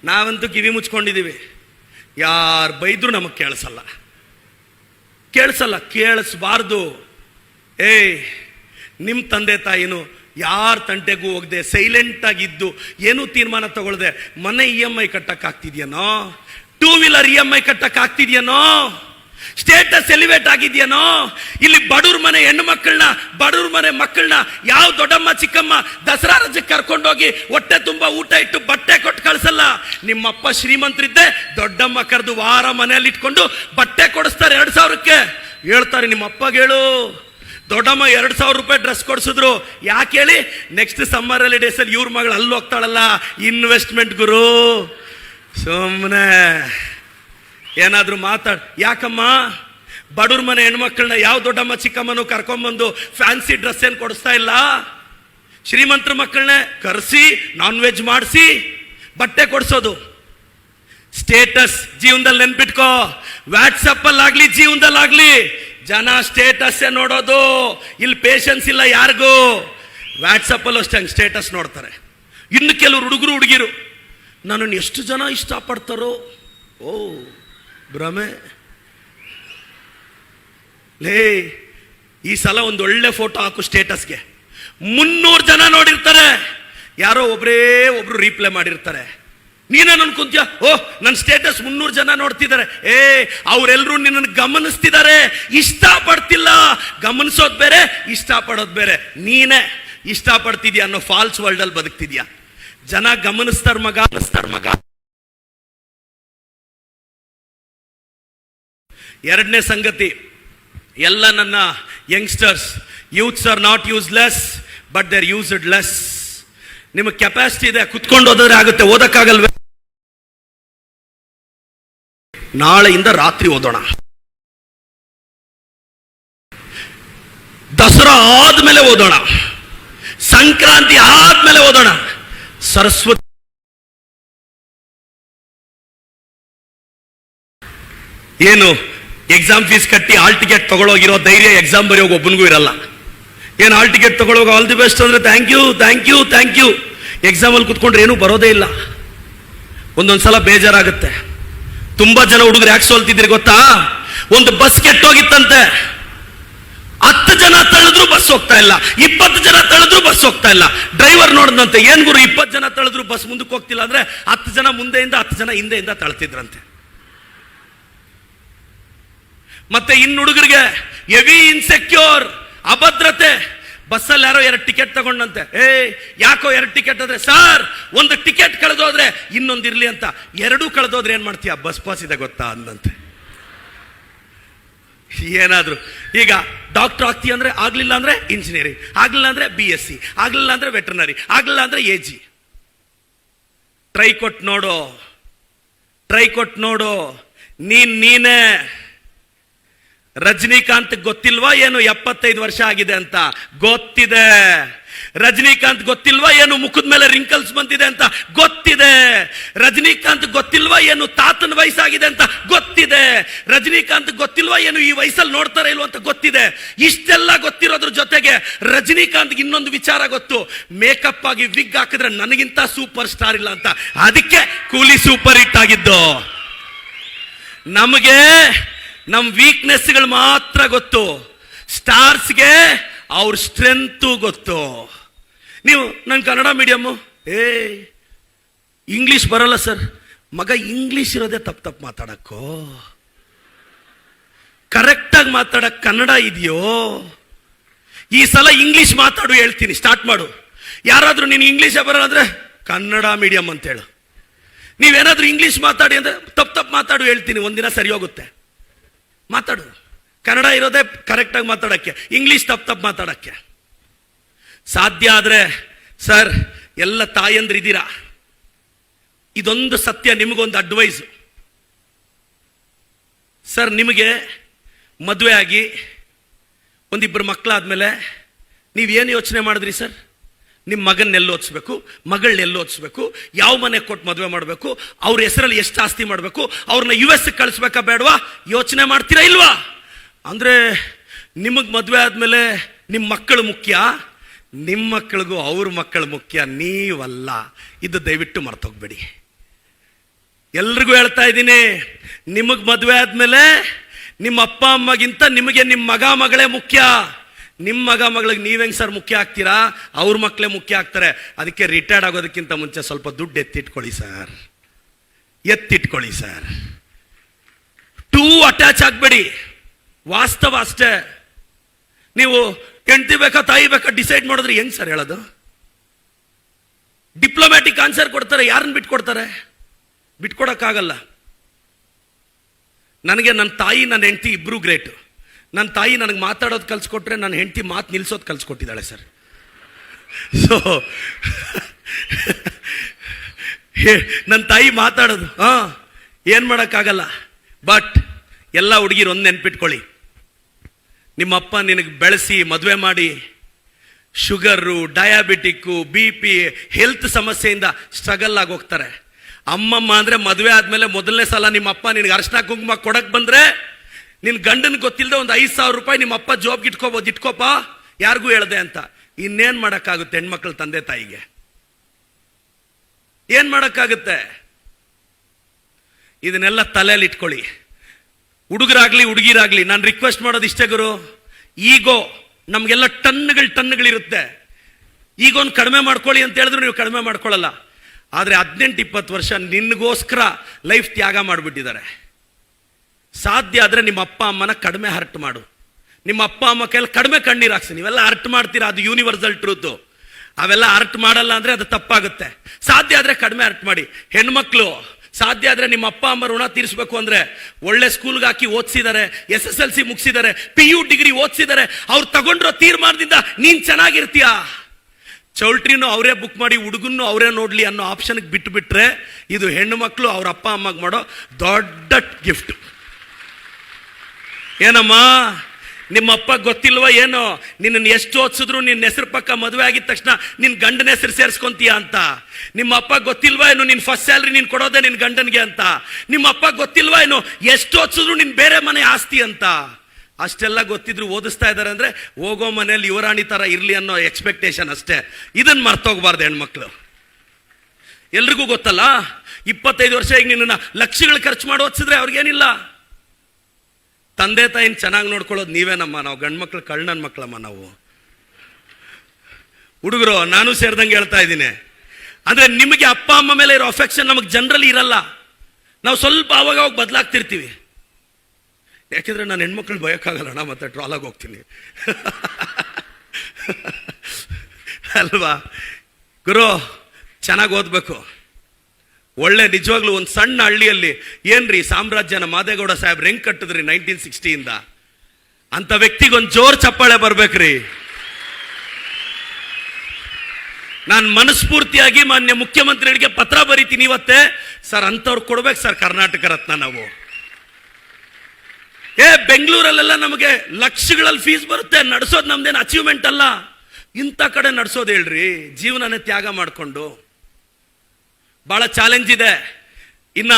ನಾವಂತೂ ಕಿವಿ ಮುಚ್ಕೊಂಡಿದ್ದೀವಿ ಯಾರು ಬೈದ್ರು ನಮಗೆ ಕೇಳಿಸಲ್ಲ. ಕೇಳಿಸಲ್ಲ, ಕೇಳಿಸ್ಬಾರ್ದು. ಏಯ್ ನಿಮ್ಮ ತಂದೆ ತಾಯಿನೂ ಯಾರ ತಂಟೆಗೂ ಹೋಗದೆ ಸೈಲೆಂಟಾಗಿದ್ದು ಏನೂ ತೀರ್ಮಾನ ತಗೊಳ್ಳದೆ ಮನೆ ಇ ಎಂ ಐ ಕಟ್ಟಕ್ two wheeler E M I ಕಟ್ಟಕ್ ಆಗ್ತಿದ್ಯನೋ ಸ್ಟೇಟಸ್ ಎಲಿವೇಟ್ ಆಗಿದೆಯೇನೋ ಇಲ್ಲಿ ಬಡವ್ರ ಮನೆ ಹೆಣ್ಣು ಮಕ್ಕಳನ್ನ ಬಡವ್ರ ಮನೆ ಮಕ್ಕಳನ್ನ ಯಾವ ದೊಡ್ಡಮ್ಮ, ಚಿಕ್ಕಮ್ಮ ದಸರಾ ರಜಕ್ಕೆ ಕರ್ಕೊಂಡೋಗಿ ಹೊಟ್ಟೆ ತುಂಬಾ ಊಟ ಇಟ್ಟು ಬಟ್ಟೆ ಕೊಟ್ಟು ಕಳಿಸಲ್ಲ. ನಿಮ್ಮಪ್ಪ ಶ್ರೀಮಂತರಿದ್ದೆ, ದೊಡ್ಡಮ್ಮ ಕರೆದು ವಾರ ಮನೆಯಲ್ಲಿ ಇಟ್ಕೊಂಡು ಬಟ್ಟೆ ಕೊಡಿಸ್ತಾರೆ ಎರಡು ಸಾವಿರಕ್ಕೆ. ಹೇಳ್ತಾರೆ ನಿಮ್ಮಪ್ಪ ಹೇಳು. ದೊಡ್ಡಮ್ಮ ಎರಡು ಸಾವಿರ ರೂಪಾಯಿ ಡ್ರೆಸ್ ಕೊಡಿಸಿದ್ರು. ಯಾಕೆ ಹೇಳಿ? ನೆಕ್ಸ್ಟ್ ಸಮ್ಮರ್ ಹಾಲಿಡೇಸ್ ಅಲ್ಲಿ ಇವ್ರ ಮಗಳು ಅಲ್ಲಿ ಹೋಗ್ತಾಳಲ್ಲ. ಇನ್ವೆಸ್ಟ್ಮೆಂಟ್ ಗುರು. ಸುಮ್ಮನೆ ಏನಾದ್ರೂ ಮಾತಾಡ್ ಯಾಕಮ್ಮ? ಬಡವ್ರ ಮನೆ ಹೆಣ್ಮಕ್ಳನ್ನ ಯಾವ ದೊಡ್ಡಮ್ಮ ಚಿಕ್ಕಮ್ಮನು ಕರ್ಕೊಂಬಂದು ಫ್ಯಾನ್ಸಿ ಡ್ರೆಸ್ ಏನು ಕೊಡಿಸ್ತಾ ಇಲ್ಲ? ಶ್ರೀಮಂತರ ಮಕ್ಕಳನ್ನ ಕರೆಸಿ ನಾನ್ ವೆಜ್ ಮಾಡಿಸಿ, ಬಟ್ಟೆ ಕೊಡಿಸೋದು. ಸ್ಟೇಟಸ್ ಜೀವನದಲ್ಲಿ ನೆನ್ಪಿಟ್ಕೋ. ವ್ಯಾಟ್ಸಪ್ಪಲ್ಲಾಗಲಿ ಜೀವನ್ದಲ್ಲಾಗಲಿ, ಜನ ಸ್ಟೇಟಸ್ ನೋಡೋದು. ಇಲ್ಲಿ ಪೇಷನ್ಸ್ ಇಲ್ಲ ಯಾರಿಗೂ. ವಾಟ್ಸಪ್ ಅಲ್ಲೂ ಅಷ್ಟೇ ಹಂಗೆ ಸ್ಟೇಟಸ್ ನೋಡ್ತಾರೆ. ಇನ್ನು ಕೆಲವರು ಹುಡುಗರು, ಹುಡುಗಿರು, ನನ್ನನ್ನು ಎಷ್ಟು ಜನ ಇಷ್ಟಪಡ್ತಾರೋ? ಓ. ಭ್ರಮೆ ಲೇ, ಈ ಸಲ ಒಂದು ಒಳ್ಳೆ ಫೋಟೋ ಹಾಕು ಸ್ಟೇಟಸ್ಗೆ ಮುನ್ನೂರು ಜನ ನೋಡಿರ್ತಾರೆ. ಯಾರೋ ಒಬ್ರೇ ಒಬ್ರು ರೀಪ್ಲೈ ಮಾಡಿರ್ತಾರೆ. ನೀನೇನು ಅನ್ಕೊಂತೀಯ ಓ ನನ್ನ ಸ್ಟೇಟಸ್ ಮುನ್ನೂರು ಜನ ನೋಡ್ತಿದ್ದಾರೆ. ಏ ಅವರೆಲ್ಲರೂ ನಿನ್ನನ್ನು ಗಮನಿಸ್ತಿದ್ದಾರೆ. ಇಷ್ಟಪಡ್ತಿಲ್ಲ. ಗಮನಿಸೋದು ಬೇರೆ, ಇಷ್ಟಪಡೋದು ಬೇರೆ. ನೀನೇ ಇಷ್ಟಪಡ್ತಿದ್ಯಾ ಅನ್ನೋ ಫಾಲ್ಸ್ ವರ್ಲ್ಡ್ ಅಲ್ಲಿ ಬದುಕ್ತಿದ್ಯಾ? ಜನ ಗಮನಿಸ್ತಾರ ಮಗ ಅನಿಸ್ತಾರ ಮಗ. ಎರಡನೇ ಸಂಗತಿ, ಎಲ್ಲ ನನ್ನ youngsters youths are not useless but they used less ನಿಮಗೆ ಕೆಪಾಸಿಟಿ ಇದೆ, ಕುತ್ಕೊಂಡು ಓದಿದ್ರೆ ಆಗುತ್ತೆ, ಓದಕ್ಕಾಗಲ್ವೇ? ನಾಳೆಯಿಂದ ರಾತ್ರಿ ಓದೋಣ. ದಸರಾ ಆದ್ಮೇಲೆ ಓದೋಣ. ಸಂಕ್ರಾಂತಿ ಆದ್ಮೇಲೆ ಓದೋಣ. ಸರಸ್ವತಿ ಏನು? ಎಕ್ಸಾಮ್ ಫೀಸ್ ಕಟ್ಟಿ ಆಲ್ ಟಿಕೆಟ್ ತಗೊಳೋಗಿರೋ ಧೈರ್ಯ ಎಕ್ಸಾಮ್ ಬರೆಯೋಗಿ ಒಬ್ಬನಿಗೂ ಇರಲ್ಲ. ಏನು ಆಲ್ ಟಿಕೆಟ್ ತಗೊಳ್ಳೋಗ ಆಲ್ ದಿ ಬೆಸ್ಟ್ ಅಂದರೆ thank you thank you thank you ಎಕ್ಸಾಮಲ್ಲಿ ಕುತ್ಕೊಂಡ್ರೆ ಏನೂ ಬರೋದೇ ಇಲ್ಲ. ಒಂದೊಂದು ಸಲ ಬೇಜಾರಾಗುತ್ತೆ. ತುಂಬ ಜನ ಹುಡುಗರು ಯಾಕೆ ಸೋಲ್ತಿದ್ರಿ ಗೊತ್ತಾ? ಒಂದು ಬಸ್ ಕೆಟ್ಟೋಗಿತ್ತಂತೆ. ಹತ್ತು ಜನ ತಳೆದ್ರು ಬಸ್ ಹೋಗ್ತಾ ಇಲ್ಲ. ಇಪ್ಪತ್ತು ಜನ ತಳೆದ್ರು ಬಸ್ ಹೋಗ್ತಾ ಇಲ್ಲ. ಡ್ರೈವರ್ ನೋಡಿದಂತೆ ಏನ್ ಗುರು ಇಪ್ಪತ್ತು ಜನ ತಳೆದ್ರು ಬಸ್ ಮುಂದಕ್ಕೆ ಹೋಗ್ತಿಲ್ಲ ಅಂದ್ರೆ ಹತ್ತು ಜನ ಮುಂದೆಯಿಂದ ಹತ್ತು ಜನ ಹಿಂದೆಯಿಂದ ತಳ್ತಿದ್ರಂತೆ. ಮತ್ತೆ ಇನ್ನು ಹುಡುಗರಿಗೆ ಹೆವಿ ಇನ್ಸೆಕ್ಯೂರ್ ಅಭದ್ರತೆ. ಬಸ್ಸಲ್ಲಿ ಯಾರೋ ಎರಡು ಟಿಕೆಟ್ ತಗೊಂಡಂತೆ. ಏ ಯಾಕೋ ಎರಡು ಟಿಕೆಟ್ ಆದ್ರೆ? ಸರ್, ಒಂದು ಟಿಕೆಟ್ ಕಳೆದೋದ್ರೆ ಇನ್ನೊಂದಿರ್ಲಿ ಅಂತ. ಎರಡೂ ಕಳೆದೋದ್ರೆ ಏನ್ ಮಾಡ್ತೀಯ? ಬಸ್ ಪಾಸ್ ಇದೆ ಗೊತ್ತಾ? ಅಂದಂತೆ. ಏನಾದ್ರು. ಈಗ ಡಾಕ್ಟರ್ ಆಗ್ತೀಯ ಅಂದ್ರೆ ಆಗ್ಲಿಲ್ಲ ಅಂದ್ರೆ ಇಂಜಿನಿಯರಿಂಗ್ ಆಗ್ಲಿಲ್ಲ ಅಂದ್ರೆ ಬಿ ಎಸ್ ಸಿ ಆಗ್ಲಿಲ್ಲ ಅಂದ್ರೆ ವೆಟರ್ನರಿ ಆಗ್ಲಿಲ್ಲ ಅಂದ್ರೆ ಎ ಜಿ ಟ್ರೈ ಕೊಟ್ಟು ನೋಡು. ಟ್ರೈ ಕೊಟ್ಟು ನೋಡು. ನೀನ್ ನೀನೇ. ರಜನಿಕಾಂತ್ ಗೊತ್ತಿಲ್ವಾ ಏನು ಎಪ್ಪತ್ತೈದು ವರ್ಷ ಆಗಿದೆ ಅಂತ? ಗೊತ್ತಿದೆ. ರಜನಿಕಾಂತ್ ಗೊತ್ತಿಲ್ವಾ ಏನು ಮುಖದ ಮೇಲೆ ರಿಂಕಲ್ಸ್ ಬಂದಿದೆ ಅಂತ? ಗೊತ್ತಿದೆ. ರಜನಿಕಾಂತ್ ಗೊತ್ತಿಲ್ವಾ ಏನು ತಾತನ ವಯಸ್ಸಾಗಿದೆ ಅಂತ? ಗೊತ್ತಿದೆ. ರಜನಿಕಾಂತ್ ಗೊತ್ತಿಲ್ವಾ ಏನು ಈ ವಯಸ್ಸಲ್ಲಿ ನೋಡ್ತಾರೆ ಇಲ್ವ ಅಂತ ಗೊತ್ತಿದೆ. ಇಷ್ಟೆಲ್ಲ ಗೊತ್ತಿರೋದ್ರ ಜೊತೆಗೆ ರಜನಿಕಾಂತ್ ಇನ್ನೊಂದು ವಿಚಾರ ಗೊತ್ತು. ಮೇಕಪ್ ಆಗಿ ವಿಗ್ ಹಾಕಿದ್ರೆ ನನಗಿಂತ ಸೂಪರ್ ಸ್ಟಾರ್ ಇಲ್ಲ ಅಂತ. ಅದಕ್ಕೆ ಕೂಲಿ ಸೂಪರ್ ಹಿಟ್ ಆಗಿದ್ದು. ನಮಗೆ ನಮ್ ವೀಕ್ನೆಸ್ಗಳು ಮಾತ್ರ ಗೊತ್ತು. ಸ್ಟಾರ್ಸ್ಗೆ ಅವ್ರ ಸ್ಟ್ರೆಂತು ಗೊತ್ತು. ನೀವು ನನ್ನ ಕನ್ನಡ ಮೀಡಿಯಮ್ಮು ಏ ಇಂಗ್ಲಿಷ್ ಬರಲ್ಲ ಸರ್. ಮಗ ಇಂಗ್ಲಿಷ್ ಇರೋದೇ ತಪ್ಪು ತಪ್ಪು ಮಾತಾಡಕ್ಕೋ. ಕರೆಕ್ಟಾಗಿ ಮಾತಾಡಕ್ ಕನ್ನಡ ಇದೆಯೋ? ಈ ಸಲ ಇಂಗ್ಲಿಷ್ ಮಾತಾಡು ಹೇಳ್ತೀನಿ. ಸ್ಟಾರ್ಟ್ ಮಾಡು. ಯಾರಾದರೂ ನೀನು ಇಂಗ್ಲೀಷೇ ಬರಲ್ಲ ಅಂದ್ರೆ ಕನ್ನಡ ಮೀಡಿಯಮ್ ಅಂತ ಹೇಳು. ನೀವೇನಾದ್ರೂ ಇಂಗ್ಲಿಷ್ ಮಾತಾಡಿ ಅಂದ್ರೆ ತಪ್ಪು ತಪ್ಪು ಮಾತಾಡು ಹೇಳ್ತೀನಿ. ಒಂದಿನ ಸರಿ ಹೋಗುತ್ತೆ. ಮಾತಾಡು. ಕನ್ನಡ ಇರೋದೇ ಕರೆಕ್ಟಾಗಿ ಮಾತಾಡಕ್ಕೆ. ಇಂಗ್ಲೀಷ್ ತಪ್ಪು ತಪ್ಪು ಮಾತಾಡಕ್ಕೆ. ಸಾಧ್ಯ ಆದರೆ ಸರ್ ಎಲ್ಲ ತಾಯಂದ್ರಿದ್ದೀರಾ ಇದೊಂದು ಸತ್ಯ, ನಿಮಗೊಂದು ಅಡ್ವೈಸು ಸರ್ ನಿಮಗೆ ಮದುವೆ ಆಗಿ ಒಂದಿಬ್ಬರು ಮಕ್ಕಳಾದ್ಮೇಲೆ ನೀವೇನು ಯೋಚನೆ ಮಾಡಿದ್ರಿ ಸರ್ ನಿಮ್ಮ ಮಗನ ಎಲ್ಲಿ ಓದಿಸ್ಬೇಕು ಮಗಳನ್ನ ಎಲ್ಲಿ ಓದಿಸ್ಬೇಕು ಯಾವ ಮನೆ ಕೊಟ್ಟು ಮದುವೆ ಮಾಡಬೇಕು, ಅವ್ರ ಹೆಸರಲ್ಲಿ ಎಷ್ಟು ಆಸ್ತಿ ಮಾಡಬೇಕು ಅವ್ರನ್ನ ಯು ಎಸ್ ಕಳಿಸ್ಬೇಕಾ ಬೇಡವಾ? ಯೋಚನೆ ಮಾಡ್ತೀರಾ ಇಲ್ವಾ? ಅಂದರೆ ನಿಮಗೆ ಮದುವೆ ಆದಮೇಲೆ ನಿಮ್ಮ ಮಕ್ಕಳು ಮುಖ್ಯ ನಿಮ್ಮ ಮಕ್ಕಳಿಗೂ ಅವ್ರ ಮಕ್ಕಳು ಮುಖ್ಯ, ನೀವಲ್ಲ. ಇದು ದಯವಿಟ್ಟು ಮರ್ತೋಗ್ಬೇಡಿ. ಎಲ್ರಿಗೂ ಹೇಳ್ತಾ ಇದ್ದೀನಿ, ನಿಮಗೆ ಮದುವೆ ಆದಮೇಲೆ ನಿಮ್ಮ ಅಪ್ಪ ಅಮ್ಮಗಿಂತ ನಿಮಗೆ ನಿಮ್ಮ ಮಗ ಮಗಳೇ ಮುಖ್ಯ. ನಿಮ್ಮ ಮಗ ಮಗಳಿಗೆ ನೀವೇಂಗೆ ಸರ್ ಮುಖ್ಯ ಆಗ್ತೀರಾ? ಅವ್ರ ಮಕ್ಕಳೇ ಮುಖ್ಯ ಆಗ್ತಾರೆ. ಅದಕ್ಕೆ ರಿಟೈರ್ಡ್ ಆಗೋದಕ್ಕಿಂತ ಮುಂಚೆ ಸ್ವಲ್ಪ ದುಡ್ಡು ಎತ್ತಿಟ್ಕೊಳ್ಳಿ ಸರ್. ಎತ್ತಿಟ್ಕೊಳ್ಳಿ ಸರ್. ಟೂ ಅಟ್ಯಾಚ್ ಆಗಬೇಡಿ. ವಾಸ್ತವ ಅಷ್ಟೇ. ನೀವು ಹೆಂಡತಿ ಬೇಕಾ, ತಾಯಿ ಬೇಕಾ ಡಿಸೈಡ್ ಮಾಡಿದ್ರೆ ಹೆಂಗ್ ಸರ್ ಹೇಳೋದು? ಡಿಪ್ಲೊಮ್ಯಾಟಿಕ್ ಆನ್ಸರ್ ಕೊಡ್ತಾರೆ, ಯಾರನ್ನ ಬಿಟ್ಕೊಡ್ತಾರೆ? ಬಿಟ್ಕೊಡಕ್ಕಾಗಲ್ಲ. ನನಗೆ ನನ್ನ ತಾಯಿ, ನನ್ನ ಹೆಂಡತಿ ಇಬ್ಬರು ಗ್ರೇಟ್ ನನ್ನ ತಾಯಿ ನನಗೆ ಮಾತಾಡೋದು ಕಲ್ಸ್ಕೊಟ್ರೆ ನನ್ನ ಹೆಂಡತಿ ಮಾತು ನಿಲ್ಸೋದು ಕಲ್ಸ್ಕೊಟ್ಟಿದ್ದಾಳೆ ಸರ್. ಸೊ ನನ್ನ ತಾಯಿ ಮಾತಾಡೋದು, ಹಾಂ, ಏನು ಮಾಡೋಕ್ಕಾಗಲ್ಲ. ಬಟ್ ಎಲ್ಲ ಹುಡುಗಿರು ಒಂದು ನೆನ್ಪಿಟ್ಕೊಳ್ಳಿ. ನಿಮ್ಮಪ್ಪ ನಿನಗೆ ಬೆಳೆಸಿ, ಮದುವೆ ಮಾಡಿ, sugar, diabetic, B P, health ಸಮಸ್ಯೆಯಿಂದ ಸ್ಟ್ರಗಲ್ ಆಗಿ ಹೋಗ್ತಾರೆ. ಅಮ್ಮಮ್ಮ ಅಂದರೆ ಮದುವೆ ಆದಮೇಲೆ ಮೊದಲನೇ ಸಲ ನಿಮ್ಮಪ್ಪ ನಿನಗೆ ಅರ್ಶನ ಕುಂಕುಮ ಕೊಡಕ್ಕೆ ಬಂದ್ರೆ ನಿನ್ ಗಂಡನ ಗೊತ್ತಿಲ್ಲದೆ ಒಂದು ಐದು ಸಾವಿರ ರೂಪಾಯಿ ನಿಮ್ಮ ಅಪ್ಪ ಜಾಬ್ಗೆ ಇಟ್ಕೋಬೋದು ಇಟ್ಕೋಪ ಯಾರಿಗೂ ಹೇಳ್ದೆ ಅಂತ. ಇನ್ನೇನ್ ಮಾಡೋಕ್ಕಾಗುತ್ತೆ ಹೆಣ್ಮಕ್ಳ ತಂದೆ ತಾಯಿಗೆ? ಏನ್ ಮಾಡಕ್ಕಾಗುತ್ತೆ? ಇದನ್ನೆಲ್ಲ ತಲೆಯಲ್ಲಿ ಇಟ್ಕೊಳ್ಳಿ. ಹುಡುಗರಾಗ್ಲಿ, ಹುಡುಗಿರಾಗ್ಲಿ, ನಾನು ರಿಕ್ವೆಸ್ಟ್ ಮಾಡೋದು ಇಷ್ಟೇ ಗುರು. ಈಗೋ, ನಮಗೆಲ್ಲ ಟನ್ಗಳು ಟನ್ಗಳಿರುತ್ತೆ ಈಗ ಒಂದು ಕಡಿಮೆ ಮಾಡ್ಕೊಳ್ಳಿ ಅಂತ ಹೇಳಿದ್ರು ನೀವು ಕಡಿಮೆ ಮಾಡ್ಕೊಳ್ಳಲ್ಲ. ಆದ್ರೆ ಹದಿನೆಂಟು ಇಪ್ಪತ್ತು ವರ್ಷ ನಿನ್ಗೋಸ್ಕರ ಲೈಫ್ ತ್ಯಾಗ ಮಾಡಿಬಿಟ್ಟಿದ್ದಾರೆ. ಸಾಧ್ಯ ಆದರೆ ನಿಮ್ಮ ಅಪ್ಪ ಅಮ್ಮನ ಕಡಿಮೆ ಹರ್ಟ್ ಮಾಡು. ನಿಮ್ಮ ಅಪ್ಪ ಅಮ್ಮ ಕೈಯಲ್ಲಿ ಕಡಿಮೆ ಕಣ್ಣೀರು ಹಾಕ್ಸಿ. ನೀವೆಲ್ಲ ಹರ್ಟ್ ಮಾಡ್ತೀರಾ? ಅದು ಯೂನಿವರ್ಸಲ್ ಟ್ರೂತ್ ಅವೆಲ್ಲ ಅರ್ಟ್ ಮಾಡಲ್ಲ ಅಂದರೆ ಅದು ತಪ್ಪಾಗುತ್ತೆ. ಸಾಧ್ಯ ಆದರೆ ಕಡಿಮೆ ಅರ್ಟ್ ಮಾಡಿ. ಹೆಣ್ಮಕ್ಳು, ಸಾಧ್ಯ ಆದರೆ ನಿಮ್ಮ ಅಪ್ಪ ಅಮ್ಮ ಋಣ ತೀರಿಸಬೇಕು ಅಂದರೆ ಒಳ್ಳೆ ಸ್ಕೂಲ್ಗೆ ಹಾಕಿ ಓದಿಸಿದ್ದಾರೆ ಎಸ್ ಎಸ್ ಎಲ್ ಸಿ ಮುಗಿಸಿದ್ದಾರೆ ಪಿ ಯು ಡಿಗ್ರಿ ಓದಿಸಿದ್ದಾರೆ ಅವ್ರು ತಗೊಂಡಿರೋ ತೀರ್ಮಾನದಿಂದ ನೀನು ಚೆನ್ನಾಗಿರ್ತೀಯಾ? ಚೌಲ್ಟ್ರಿನೂ ಅವರೇ ಬುಕ್ ಮಾಡಿ, ಹುಡುಗನ್ನು ಅವರೇ ನೋಡಲಿ ಅನ್ನೋ ಆಪ್ಷನ್ಗೆ ಬಿಟ್ಟು ಬಿಟ್ರೆ ಇದು ಹೆಣ್ಣು ಮಕ್ಕಳು ಅವ್ರ ಅಪ್ಪ ಅಮ್ಮಗೆ ಮಾಡೋ ದೊಡ್ಡ ಗಿಫ್ಟ್ ಏನಮ್ಮ? ನಿಮ್ಮಪ್ಪ ಗೊತ್ತಿಲ್ವ ಏನೋ? ನಿನ್ನನ್ನು ಎಷ್ಟು ಓದಿಸಿದ್ರು ನಿನ್ನ ಹೆಸರು ಪಕ್ಕ ಮದುವೆ ಆಗಿದ ತಕ್ಷಣ ನಿನ್ನ ಗಂಡನ ಹೆಸರು ಸೇರಿಸ್ಕೊಂತೀಯ ಅಂತ. ನಿಮ್ಮಪ್ಪ ಗೊತ್ತಿಲ್ವ ಏನು ನಿನ್ನ ಫಸ್ಟ್ ಸ್ಯಾಲ್ರಿ ನೀನು ಕೊಡೋದೇ ನಿನ್ನ ಗಂಡನಿಗೆ ಅಂತ? ನಿಮ್ಮಪ್ಪ ಗೊತ್ತಿಲ್ವ ಗೊತ್ತಿಲ್ವಾ ಏನು ಎಷ್ಟು ಓದಿಸಿದ್ರು ನಿನ್ನ ಬೇರೆ ಮನೆ ಆಸ್ತಿ ಅಂತ? ಅಷ್ಟೆಲ್ಲ ಗೊತ್ತಿದ್ರು ಓದಿಸ್ತಾ ಇದ್ದಾರೆ ಅಂದರೆ ಹೋಗೋ ಮನೇಲಿ ಯುವರಾಣಿ ಥರ ಇರಲಿ ಅನ್ನೋ ಎಕ್ಸ್ಪೆಕ್ಟೇಷನ್ ಅಷ್ಟೇ. ಇದನ್ನು ಮರ್ತೋಗ್ಬಾರ್ದು ಹೆಣ್ಮಕ್ಳು. ಎಲ್ರಿಗೂ ಗೊತ್ತಲ್ಲ? ಇಪ್ಪತ್ತೈದು ವರ್ಷ ಈಗ ನಿನ್ನ ಲಕ್ಷಗಳು ಖರ್ಚು ಮಾಡಿ ಓದಿಸಿದ್ರೆ ಅವ್ರಿಗೇನಿಲ್ಲ. ತಂದೆ ತಾಯಿನ ಚೆನ್ನಾಗಿ ನೋಡ್ಕೊಳ್ಳೋದು ನೀವೇನಮ್ಮ? ನಾವು ಗಂಡು ಮಕ್ಳು, ಕಳ್ಳನ ಮಕ್ಕಳಮ್ಮ ನಾವು. ಹುಡುಗರು, ನಾನು ಸೇರಿದಂಗೆ ಹೇಳ್ತಾ ಇದ್ದೀನಿ. ಅಂದರೆ ನಿಮಗೆ ಅಪ್ಪ, ಅಮ್ಮ ಮೇಲೆ ಇರೋ ಅಫೆಕ್ಷನ್ ನಮಗೆ ಜನರಲ್ಲಿ ಇರಲ್ಲ. ನಾವು ಸ್ವಲ್ಪ ಅವಾಗ ಅವಾಗ ಬದಲಾಗ್ತಿರ್ತೀವಿ. ಯಾಕೆಂದ್ರೆ ನಾನು ಹೆಣ್ಮಕ್ಳು ಭಯಕ್ಕಾಗಲ್ಲ ಅಣ್ಣ ಮತ್ತೆ ಟ್ರಾಲಾಗಿ ಹೋಗ್ತೀನಿ. ಅಲ್ವಾ? ಗುರು, ಚೆನ್ನಾಗಿ ಓದ್ಬೇಕು. ಒಳ್ಳೆ ನಿಜವಾಗ್ಲೂ ಒಂದು ಸಣ್ಣ ಹಳ್ಳಿಯಲ್ಲಿ ಏನ್ರಿ ಸಾಮ್ರಾಜ್ಯನ ಮಾದೇಗೌಡ ಸಾಹೇಬ್ ಹೆಂಗ್ ಕಟ್ಟಿದ್ರಿ ನೈನ್ಟೀನ್ ಸಿಕ್ಸ್ಟಿಯಿಂದ ಅಂತ ವ್ಯಕ್ತಿಗೊಂದು ಜೋರ್ ಚಪ್ಪಾಳೆ ಬರ್ಬೇಕ್ರಿ. ನಾನು ಮನಸ್ಫೂರ್ತಿಯಾಗಿ ಮಾನ್ಯ ಮುಖ್ಯಮಂತ್ರಿಗಳಿಗೆ ಪತ್ರ ಬರೀತೀನಿ ಇವತ್ತೇ. ಸರ್, ಅಂಥವ್ರು ಕೊಡ್ಬೇಕು ಸರ್ ಕರ್ನಾಟಕ ರತ್ನ ನಾವು. ಏ, ಬೆಂಗಳೂರಲ್ಲೆಲ್ಲ ನಮಗೆ ಲಕ್ಷಗಳಲ್ಲಿ ಫೀಸ್ ಬರುತ್ತೆ. ನಡೆಸೋದು ನಮ್ದೇನು ಅಚೀವ್ಮೆಂಟ್ ಅಲ್ಲ. ಇಂಥ ಕಡೆ ನಡೆಸೋದು ಹೇಳ್ರಿ. ಜೀವನನೇ ತ್ಯಾಗ ಮಾಡಿಕೊಂಡು. ಬಹಳ ಚಾಲೆಂಜ್ ಇದೆ. ಇನ್ನ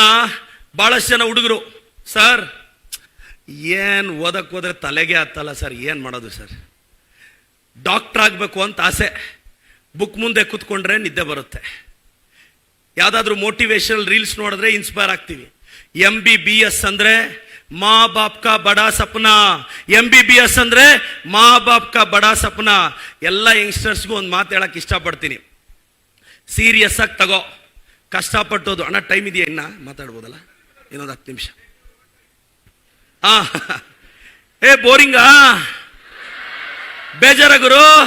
ಭಾಳಷ್ಟು ಜನ ಹುಡುಗರು, ಸರ್, ಏನ್ ಓದಕ್ಕೆ ಹೋದ್ರೆ ತಲೆಗೆ ಹತ್ತಲ್ಲ ಸರ್, ಏನ್ ಮಾಡೋದು ಸರ್? ಡಾಕ್ಟರ್ ಆಗಬೇಕು ಅಂತ ಆಸೆ. ಬುಕ್ ಮುಂದೆ ಕೂತ್ಕೊಂಡ್ರೆ ನಿದ್ದೆ ಬರುತ್ತೆ. ಯಾವುದಾದ್ರೂ ಮೋಟಿವೇಶನಲ್ ರೀಲ್ಸ್ ನೋಡಿದ್ರೆ ಇನ್ಸ್ಪೈರ್ ಆಗ್ತೀವಿ. ಎಂ ಬಿ ಬಿ ಎಸ್ ಅಂದ್ರೆ ಮಾ ಬಾಪ್ ಕಾ ಬಡಾ ಸಪ್ನಾ. ಎಂ ಬಿ ಬಿ ಎಸ್ ಅಂದ್ರೆ ಮಾ ಬಾಪ್ ಕಾ ಬಡಾ ಸಪ್ನಾ. ಎಲ್ಲ ಯಂಗ್ಸ್ಟರ್ಸ್ಗೂ ಒಂದು ಮಾತು ಹೇಳಕ್ ಇಷ್ಟಪಡ್ತೀನಿ. ಸೀರಿಯಸ್ ಆಗಿ ತಗೋ. ಕಷ್ಟಪಟ್ಟೋದು. ಅಣ್ಣ ಟೈಮ್ ಇದೆಯಾ ಇನ್ನ? ಮಾತಾಡ್ಬೋದಲ್ಲ? ಇನ್ನೊಂದು ಹತ್ತು ನಿಮಿಷ. ಆ, ಏ, ಬೋರಿಂಗಾ. ಬೇಜಾರ ಗುರು.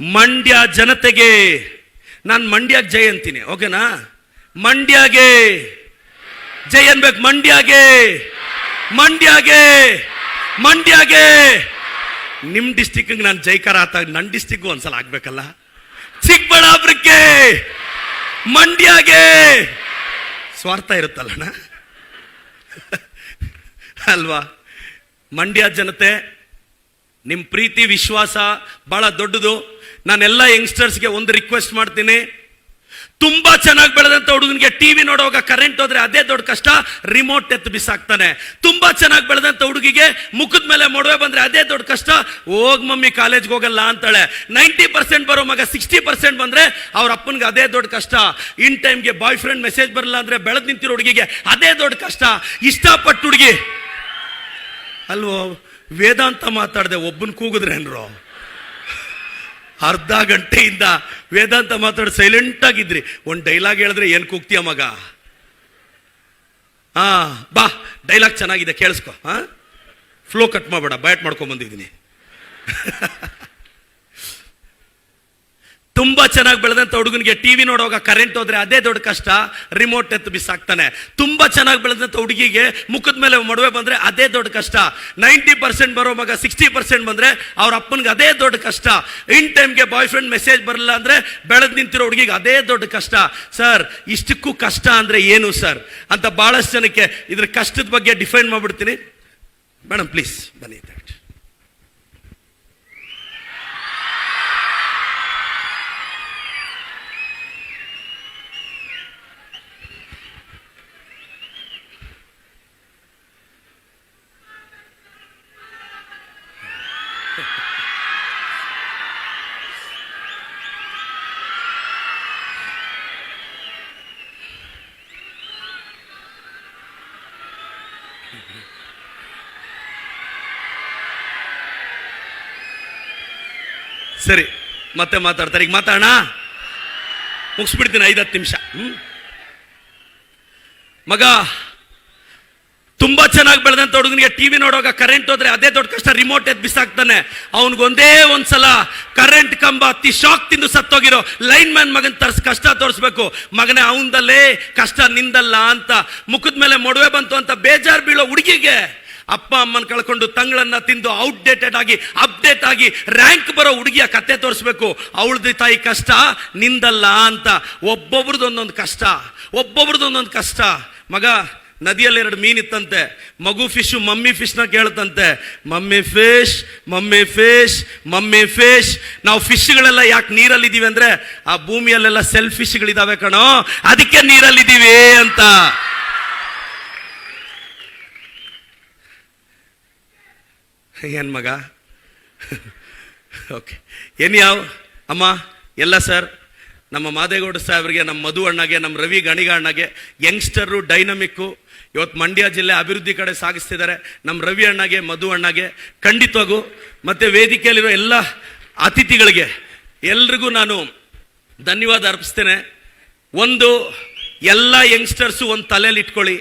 ಮಂಡ್ಯ ಜನತೆಗೆ, ನಾನು ಮಂಡ್ಯಕ್ಕೆ ಜೈ ಅಂತೀನಿ, ಓಕೆನಾ? ಮಂಡ್ಯಗೆ ಜೈ ಅನ್ಬೇಕು. ಮಂಡ್ಯಗೆ ಮಂಡ್ಯಗೆ ಮಂಡ್ಯಗೆ. ನಿಮ್ ಡಿಸ್ಟಿಕ್ ನಾನು ಜೈಕಾರ ಆತ ನನ್ನ ಡಿಸ್ಟಿಕ್ ಒಂದ್ಸಲ ಆಗ್ಬೇಕಲ್ಲ? ಚಿಕ್ಕಬಳ್ಳಾಪುರಕ್ಕೆ, ಮಂಡ್ಯಗೆ. ಸ್ವಾರ್ಥ ಇರುತ್ತಲ್ಲಣ್ಣ? ಅಲ್ವಾ? ಮಂಡ್ಯ ಜನತೆ ನಿಮ್ಮ ಪ್ರೀತಿ, ವಿಶ್ವಾಸ ಬಹಳ ದೊಡ್ಡದು. ನಾನೆಲ್ಲ ಯಂಗ್ಸ್ಟರ್ಸ್ಗೆ ಒಂದು ರಿಕ್ವೆಸ್ಟ್ ಮಾಡ್ತೀನಿ. ತುಂಬಾ ಚೆನ್ನಾಗಿ ಬೆಳೆದಂತ ಹುಡುಗನಿಗೆ ಟಿವಿ ನೋಡುವಾಗ ಕರೆಂಟ್ ಹೋದ್ರೆ ಅದೇ ದೊಡ್ಡ ಕಷ್ಟ ರಿಮೋಟ್ ಎತ್ತು ಬಿಸಾಕ್ತಾನೆ. ತುಂಬಾ ಚೆನ್ನಾಗಿ ಬೆಳೆದಂತ ಹುಡುಗಿಗೆ ಮುಖದ ಮೇಲೆ ಮೊಡವೆ ಬಂದ್ರೆ ಅದೇ ದೊಡ್ಡ ಕಷ್ಟ, ಹೋಗ್ ಮಮ್ಮಿ ಕಾಲೇಜ್ಗೆ ಹೋಗಲ್ಲ ಅಂತಾಳೆ. ನೈಂಟಿ ಪರ್ಸೆಂಟ್ ಬರೋ ಮಗ ಸಿಕ್ಸ್ಟಿ ಪರ್ಸೆಂಟ್ ಬಂದ್ರೆ ಅವ್ರ ಅಪ್ಪನಿಗೆ ಅದೇ ದೊಡ್ಡ ಕಷ್ಟ. ಇನ್ ಟೈಮ್ಗೆ ಬಾಯ್ ಫ್ರೆಂಡ್ ಮೆಸೇಜ್ ಬರಲ್ಲ ಅಂದ್ರೆ ಬೆಳೆದ್ ನಿಂತಿರೋ ಹುಡುಗಿಗೆ ಅದೇ ದೊಡ್ಡ ಕಷ್ಟ. ಇಷ್ಟಪಟ್ಟು ಹುಡುಗಿ. ಅಲ್ವೋ, ವೇದಾಂತ ಮಾತಾಡದೆ ಒಬ್ಬನ್ ಕೂಗಿದ್ರೇನ್ರೋ? ಅರ್ಧ ಗಂಟೆಯಿಂದ ವೇದಾಂತ ಮಾತಾಡಿ ಸೈಲೆಂಟ್ ಆಗಿದ್ರಿ. ಒಂದು ಡೈಲಾಗ್ ಹೇಳಿದ್ರೆ ಏನು ಕೂಗ್ತೀಯ ಮಗ? ಹಾ ಬಾ ಡೈಲಾಗ್ ಚೆನ್ನಾಗಿದೆ, ಕೇಳಿಸ್ಕೊ ಹಾ ಫ್ಲೋ ಕಟ್ ಮಾಡಬೇಡ ಬಯಟ್ ಮಾಡ್ಕೊಂಡ್ ಬಂದಿದ್ದೀನಿ. ತುಂಬಾ [LAUGHS] ಚೆನ್ನಾಗಿ ಬೆಳೆದಂಥ ಹುಡುಗನಿಗೆ ಟಿವಿ ನೋಡುವಾಗ ಕರೆಂಟ್ ಹೋದ್ರೆ ಅದೇ ದೊಡ್ಡ ಕಷ್ಟ ರಿಮೋಟ್ ಎತ್ತು ಬಿಸಾಕ್ತಾನೆ. ತುಂಬಾ ಚೆನ್ನಾಗಿ ಬೆಳೆದಂಥ ಹುಡುಗಿಗೆ ಮುಖದ ಮೇಲೆ ಮಡುವೆ ಬಂದ್ರೆ ಅದೇ ದೊಡ್ಡ ಕಷ್ಟ. ನೈಂಟಿ ಪರ್ಸೆಂಟ್ ಬರೋ ಮಗ ಸಿಕ್ಸ್ಟಿ ಪರ್ಸೆಂಟ್ ಬಂದ್ರೆ ಅವ್ರ ಅಪ್ಪನಿಗೆ ಅದೇ ದೊಡ್ಡ ಕಷ್ಟ. ಇನ್ ಟೈಮ್ಗೆ ಬಾಯ್ ಫ್ರೆಂಡ್ ಮೆಸೇಜ್ ಬರಲ್ಲ ಅಂದ್ರೆ ಬೆಳೆದು ನಿಂತಿರೋ ಹುಡುಗಿಗೆ ಅದೇ ದೊಡ್ಡ ಕಷ್ಟ. ಸರ್ ಇಷ್ಟಕ್ಕೂ ಕಷ್ಟ ಅಂದ್ರೆ ಏನು ಸರ್ ಅಂತ ಬಹಳಷ್ಟು ಜನಕ್ಕೆ ಇದ್ರ ಕಷ್ಟದ ಬಗ್ಗೆ ಡಿಫೈನ್ ಮಾಡ್ಬಿಡ್ತೀನಿ. ಮೇಡಮ್ ಪ್ಲೀಸ್ ಬನ್ನಿ. ಸರಿ ಮತ್ತೆ ಮಾತಾಡ್ತಾರೆ. ಈಗ ಮಾತಾಡೋಣ? ಮುಗಿಸ್ಬಿಡ್ತೀನಿ ಐದತ್ತು ನಿಮಿಷ. ಹ್ಞೂ ಮಗ ತುಂಬಾ ಚೆನ್ನಾಗಿ ಬೆಳೆದಂತ ಹುಡುಗನಿಗೆ ಟಿವಿ ನೋಡುವಾಗ ಕರೆಂಟ್ ಹೋದ್ರೆ ಅದೇ ದೊಡ್ಡ ಕಷ್ಟ ರಿಮೋಟ್ ಎದ್ದು ಬಿಸಾಕ್ತಾನೆ. ಅವನಿಗೊಂದೇ ಒಂದ್ಸಲ ಕರೆಂಟ್ ಕಂಬ ಅತಿ ಶಾಕ್ ತಿಂದು ಸತ್ತೋಗಿರೋ ಲೈನ್ ಮ್ಯಾನ್ ಮಗನ್ ತರ್ಸ್ ಕಷ್ಟ ತೋರಿಸ್ಬೇಕು. ಮಗನೇ, ಅವನದಲ್ಲೇ ಕಷ್ಟ ನಿಂದಲ್ಲ ಅಂತ. ಮುಖದ ಮೇಲೆ ಮೊಡವೆ ಬಂತು ಅಂತ ಬೇಜಾರ್ ಬೀಳೋ ಹುಡುಗಿಗೆ ಅಪ್ಪ, ಅಮ್ಮನ ಕಳ್ಕೊಂಡು ತಂಗಳನ್ನ ತಿಂದು ಔಟ್ಡೇಟೆಡ್ ಆಗಿ ಅಪ್ಡೇಟ್ ಆಗಿ ರ್ಯಾಂಕ್ ಬರೋ ಹುಡುಗಿಯ ಕತೆ ತೋರಿಸ್ಬೇಕು. ಅವಳ ತಾಯಿ ಕಷ್ಟ, ನಿಂದಲ್ಲ ಅಂತ. ಒಬ್ಬೊಬ್ರದ್ದು ಒಂದೊಂದು ಕಷ್ಟ ಒಬ್ಬೊಬ್ರದ್ದು ಒಂದೊಂದು ಕಷ್ಟ. ಮಗ ನದಿಯಲ್ಲಿ ಎರಡು ಮೀನಿತ್ತಂತೆ ಮಗು ಫಿಶ್ ಮಮ್ಮಿ ಫಿಶ್ನ ಕೇಳ್ತಂತೆ. Mummy fish mummy fish mummy fish ನಾವು ಫಿಶ್ಗಳೆಲ್ಲ ಯಾಕೆ ನೀರಲ್ಲಿ ಇದೀವಿ ಅಂದ್ರೆ, ಆ ಭೂಮಿಯಲ್ಲೆಲ್ಲ ಸೆಲ್ಫ್ ಫಿಶ್ಗಳಿದ್ದಾವೆ ಕಣೋ. ಅದಕ್ಕೆ ನೀರಲ್ಲಿದ್ದೀವಿ ಅಂತ. ಏನ್ ಮಗ? ಓಕೆ ಏನು ಯಾವ? ಅಮ್ಮ, ಎಲ್ಲ ಸರ್ ನಮ್ಮ ಮಾದೇಗೌಡ ಸಾಹೇಬ್ರಿಗೆ, ನಮ್ಮ ಮಧು ಅಣ್ಣಗೆ, ನಮ್ಮ ರವಿ ಗಣಿಗ ಅಣ್ಣಗೆ ಯಂಗ್ಸ್ಟರು ಡೈನಮಿಕ್ಕು ಇವತ್ತು ಮಂಡ್ಯ ಜಿಲ್ಲೆ ಅಭಿವೃದ್ಧಿ ಕಡೆ ಸಾಗಿಸ್ತಿದ್ದಾರೆ. ನಮ್ಮ ರವಿ ಅಣ್ಣಗೆ, ಮಧು ಅಣ್ಣಗೆ, ಖಂಡಿತವಾಗೂ ಮತ್ತು ವೇದಿಕೆಯಲ್ಲಿರೋ ಎಲ್ಲ ಅತಿಥಿಗಳಿಗೆ ಎಲ್ರಿಗೂ ನಾನು ಧನ್ಯವಾದ ಅರ್ಪಿಸ್ತೇನೆ. ಒಂದು, ಎಲ್ಲ ಯಂಗ್ಸ್ಟರ್ಸು ಒಂದು ತಲೆಯಲ್ಲಿ ಇಟ್ಕೊಳ್ಳಿ.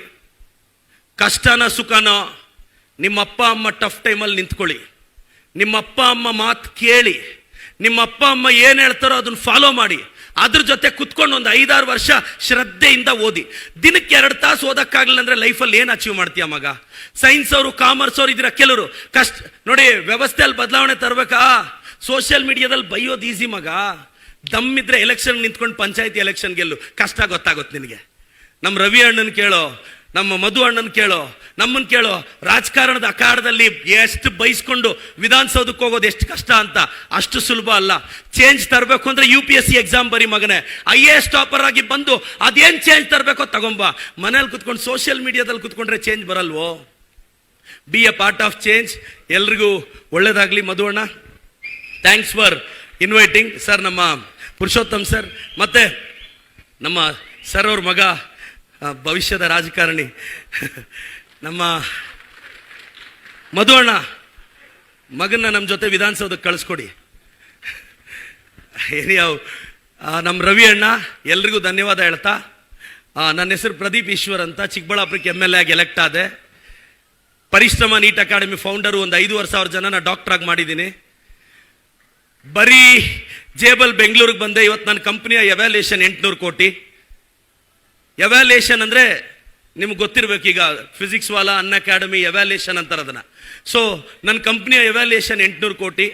ಕಷ್ಟನ ಸುಖನೋ ನಿಮ್ಮ ಅಪ್ಪ ಅಮ್ಮ ಟಫ್ ಟೈಮಲ್ಲಿ ನಿಂತ್ಕೊಳ್ಳಿ. ನಿಮ್ಮ ಅಪ್ಪ ಅಮ್ಮ ಮಾತು ಕೇಳಿ, ನಿಮ್ಮ ಅಪ್ಪ ಅಮ್ಮ ಏನು ಹೇಳ್ತಾರೋ ಅದನ್ನ ಫಾಲೋ ಮಾಡಿ. ಅದ್ರ ಜೊತೆ ಕುತ್ಕೊಂಡು ಒಂದು ಐದಾರು ವರ್ಷ ಶ್ರದ್ಧೆಯಿಂದ ಓದಿ. ದಿನಕ್ಕೆ ಎರಡು ತಾಸು ಓದಕ್ಕಾಗಲಿಲ್ಲ ಅಂದ್ರೆ ಲೈಫಲ್ಲಿ ಏನು ಅಚೀವ್ ಮಾಡ್ತೀಯ ಮಗ? ಸೈನ್ಸ್ ಅವರು ಕಾಮರ್ಸ್ ಅವರು ಇದ್ರ ಕೆಲವರು, ಕಷ್ಟ, ನೋಡಿ ವ್ಯವಸ್ಥೆಯಲ್ಲಿ ಬದಲಾವಣೆ ತರಬೇಕಾ? ಸೋಷಿಯಲ್ ಮೀಡಿಯಾದಲ್ಲಿ ಬೈಯೋದು ಈಸಿ ಮಗ. ದಮ್ಮಿದ್ರೆ ಎಲೆಕ್ಷನ್ ನಿಂತ್ಕೊಂಡು ಪಂಚಾಯತಿ ಎಲೆಕ್ಷನ್ ಗೆಲ್ಲು. ಕಷ್ಟ ಗೊತ್ತಾಗುತ್ತೆ ನಿನಗೆ. ನಮ್ಮ ರವಿ ಅಣ್ಣನ್ ಕೇಳೋ ನಮ್ಮ ಮಧು ಅಣ್ಣನ ಕೇಳೋ ನಮ್ಮನ್ನು ಕೇಳೋ, ರಾಜಕಾರಣದ ಅಖಾಡದಲ್ಲಿ ಎಷ್ಟು ಬೈಸ್ಕೊಂಡು ವಿಧಾನಸೌಧಕ್ಕೆ ಹೋಗೋದು ಎಷ್ಟು ಕಷ್ಟ ಅಂತ ಅಷ್ಟು ಸುಲಭ ಅಲ್ಲ. ಚೇಂಜ್ ತರಬೇಕು ಅಂದರೆ U P S C exam ಬರಿ ಮಗನೇ. ಐ ಎ ಎಸ್ ಟಾಪರ್ ಆಗಿ ಬಂದು ಅದೇನು ಚೇಂಜ್ ತರಬೇಕೋ ತಗೊಂಬ. ಮನೇಲಿ ಕುತ್ಕೊಂಡು ಸೋಷಿಯಲ್ ಮೀಡಿಯಾದಲ್ಲಿ ಕುತ್ಕೊಂಡ್ರೆ change ಬರಲ್ವೋ? Be a part of change ಎಲ್ರಿಗೂ ಒಳ್ಳೇದಾಗಲಿ ಮಧು ಅಣ್ಣ. ಥ್ಯಾಂಕ್ಸ್ ಫಾರ್ ಇನ್ವೈಟಿಂಗ್ ಸರ್ ನಮ್ಮ ಪುರುಷೋತ್ತಮ್ ಸರ್ ಮತ್ತೆ ನಮ್ಮ ಸರ್ ಅವ್ರ ಮಗ ಭವಿಷ್ಯದ ರಾಜಕಾರಣಿ. ನಮ್ಮ ಮಧು ಅಣ್ಣ, ಮಗನ್ನ ನಮ್ಮ ಜೊತೆ ವಿಧಾನಸೌಧಕ್ಕೆ ಕಳಿಸ್ಕೊಡಿ. ಏನಿಯಾವ್ ನಮ್ಮ ರವಿ ಅಣ್ಣ, ಎಲ್ರಿಗೂ ಧನ್ಯವಾದ ಹೇಳ್ತಾ ನನ್ನ ಹೆಸರು ಪ್ರದೀಪ್ ಈಶ್ವರ್ ಅಂತ, ಚಿಕ್ಕಬಳ್ಳಾಪುರಕ್ಕೆ ಎಂ ಎಲ್ ಎ ಆಗಿ ಎಲೆಕ್ಟ್ ಆದೆ. ಪರಿಶ್ರಮ ನೀಟ್ ಅಕಾಡೆಮಿ ಫೌಂಡರು ಒಂದು ಐದೂವರೆ ಸಾವಿರ ಜನನ ಡಾಕ್ಟರ್ ಆಗಿ ಮಾಡಿದ್ದೀನಿ ಬರೀ ಜೇಬಲ್ ಬೆಂಗಳೂರಿಗೆ ಬಂದೆ ಇವತ್ತು ನನ್ನ ಕಂಪ್ನಿಯ ಎವ್ಯಾಲ್ಯೂಯೇಷನ್ ಎಂಟುನೂರು ಕೋಟಿ. ಎವ್ಯಾಲ್ಯೂಯೇಷನ್ ಅಂದರೆ ನಿಮ್ಗೆ ಗೊತ್ತಿರಬೇಕು ಈಗ physics Wallah Unacademy evaluation ಅಂತಾರೆ ಅದನ್ನು. ಸೊ ನನ್ನ ಕಂಪ್ನಿಯ ಎವ್ಯಾಲ್ಯೂಯೇಷನ್ ಎಂಟುನೂರು ಕೋಟಿ.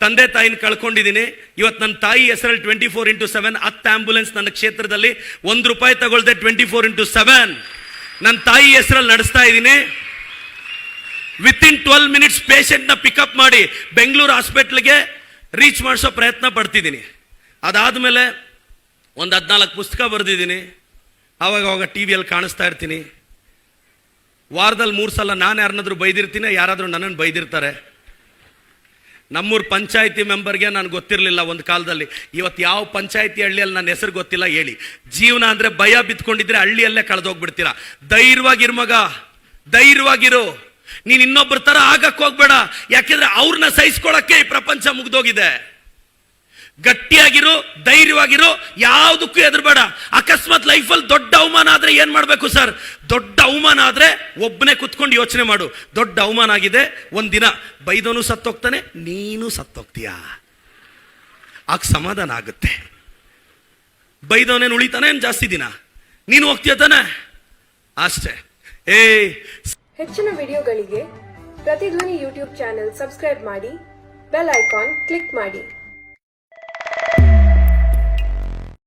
ತಂದೆ ತಾಯಿನ ಕಳ್ಕೊಂಡಿದ್ದೀನಿ ಇವತ್ತು ನನ್ನ ತಾಯಿ ಹೆಸರಲ್ಲಿ ಟ್ವೆಂಟಿ ಫೋರ್ ಇಂಟು ಸೆವೆನ್ ಹತ್ತು ಆ್ಯಂಬುಲೆನ್ಸ್ ನನ್ನ ಕ್ಷೇತ್ರದಲ್ಲಿ ಒಂದು ರೂಪಾಯಿ ತಗೊಳ್ದೆ ಟ್ವೆಂಟಿ ಫೋರ್ ಇಂಟು ಸೆವೆನ್ ನನ್ನ ತಾಯಿ ಹೆಸರಲ್ಲಿ ನಡೆಸ್ತಾ ಇದ್ದೀನಿ ವಿತ್ ಇನ್ ಟ್ವೆಲ್ ಮಿನಿಟ್ಸ್ ಪೇಷಂಟ್ನ ಪಿಕಪ್ ಮಾಡಿ ಬೆಂಗಳೂರು ಹಾಸ್ಪಿಟ್ಲಿಗೆ ರೀಚ್ ಮಾಡಿಸೋ ಪ್ರಯತ್ನ ಪಡ್ತಿದ್ದೀನಿ ಅದಾದಮೇಲೆ ಒಂದು ಹದಿನಾಲ್ಕು ಪುಸ್ತಕ ಬರೆದಿದ್ದೀನಿ ಆವಾಗ ಅವಾಗ ಟಿ ವಿಯಲ್ಲಿ ಕಾಣಿಸ್ತಾ ಇರ್ತೀನಿ. ವಾರದಲ್ಲಿ ಮೂರು ಸಲ ನಾನು ಯಾರನ್ನಾದ್ರೂ ಬೈದಿರ್ತೀನಿ, ಯಾರಾದರೂ ನನ್ನನ್ನು ಬೈದಿರ್ತಾರೆ. ನಮ್ಮೂರು ಪಂಚಾಯಿತಿ ಮೆಂಬರ್ಗೆ ನಾನು ಗೊತ್ತಿರಲಿಲ್ಲ ಒಂದು ಕಾಲದಲ್ಲಿ. ಇವತ್ತು ಯಾವ ಪಂಚಾಯಿತಿ ಹಳ್ಳಿಯಲ್ಲಿ ನನ್ನ ಹೆಸರು ಗೊತ್ತಿಲ್ಲ, ಹೇಳಿ. ಜೀವನ ಅಂದರೆ ಭಯ ಬಿತ್ಕೊಂಡಿದ್ರೆ ಹಳ್ಳಿಯಲ್ಲೇ ಕಳೆದೋಗ್ಬಿಡ್ತೀರಾ. ಧೈರ್ಯವಾಗಿರು ಮಗ, ಧೈರ್ಯವಾಗಿರು. ನೀನು ಇನ್ನೊಬ್ಬರ ಥರ ಆಗಕ್ಕೆ ಹೋಗ್ಬೇಡ. ಯಾಕೆಂದರೆ ಅವ್ರನ್ನ ಸಹಿಸ್ಕೊಳ್ಳೋಕ್ಕೆ ಈ ಪ್ರಪಂಚ ಮುಗ್ದೋಗಿದೆ. ಗಟ್ಟಿಯಾಗಿರು, ಧೈರ್ಯವಾಗಿರು, ಯಾವುದಕ್ಕೂ ಹೆದರ್ಬೇಡ. ಅಕಸ್ಮಾತ್ ಲೈಫಲ್ಲಿ ದೊಡ್ಡ ಅವಮಾನ ಆದ್ರೆ ಏನು ಮಾಡಬೇಕು ಸರ್? ದೊಡ್ಡ ಅವಮಾನ ಆದ್ರೆ ಒಬ್ಬನೇ ಕುತ್ಕೊಂಡು ಯೋಚನೆ ಮಾಡು. ದೊಡ್ಡ ಅವಮಾನ ಆಗಿದೆ, ಒಂದಿನ ಬೈದವನು ಸತ್ತೋಗ್ತಾನೆ, ನೀನು ಸತ್ತೋಗ್ತೀಯ? ಆಗ ಸಮಾಧಾನ ಆಗುತ್ತೆ. ಬೈದವನೇನು ಉಳಿತಾನೆ ಜಾಸ್ತಿ ದಿನ? ನೀನು ಹೋಗ್ತೀಯ ತಾನೆ? ಅಷ್ಟೇ. ಏ, ಹೆಚ್ಚಿನ ವಿಡಿಯೋಗಳಿಗೆ ಪ್ರತಿಧ್ವನಿ ಯೂಟ್ಯೂಬ್ ಚಾನೆಲ್ ಸಬ್ಸ್ಕ್ರೈಬ್ ಮಾಡಿ, ಬೆಲ್ ಐಕಾನ್ ಕ್ಲಿಕ್ ಮಾಡಿ.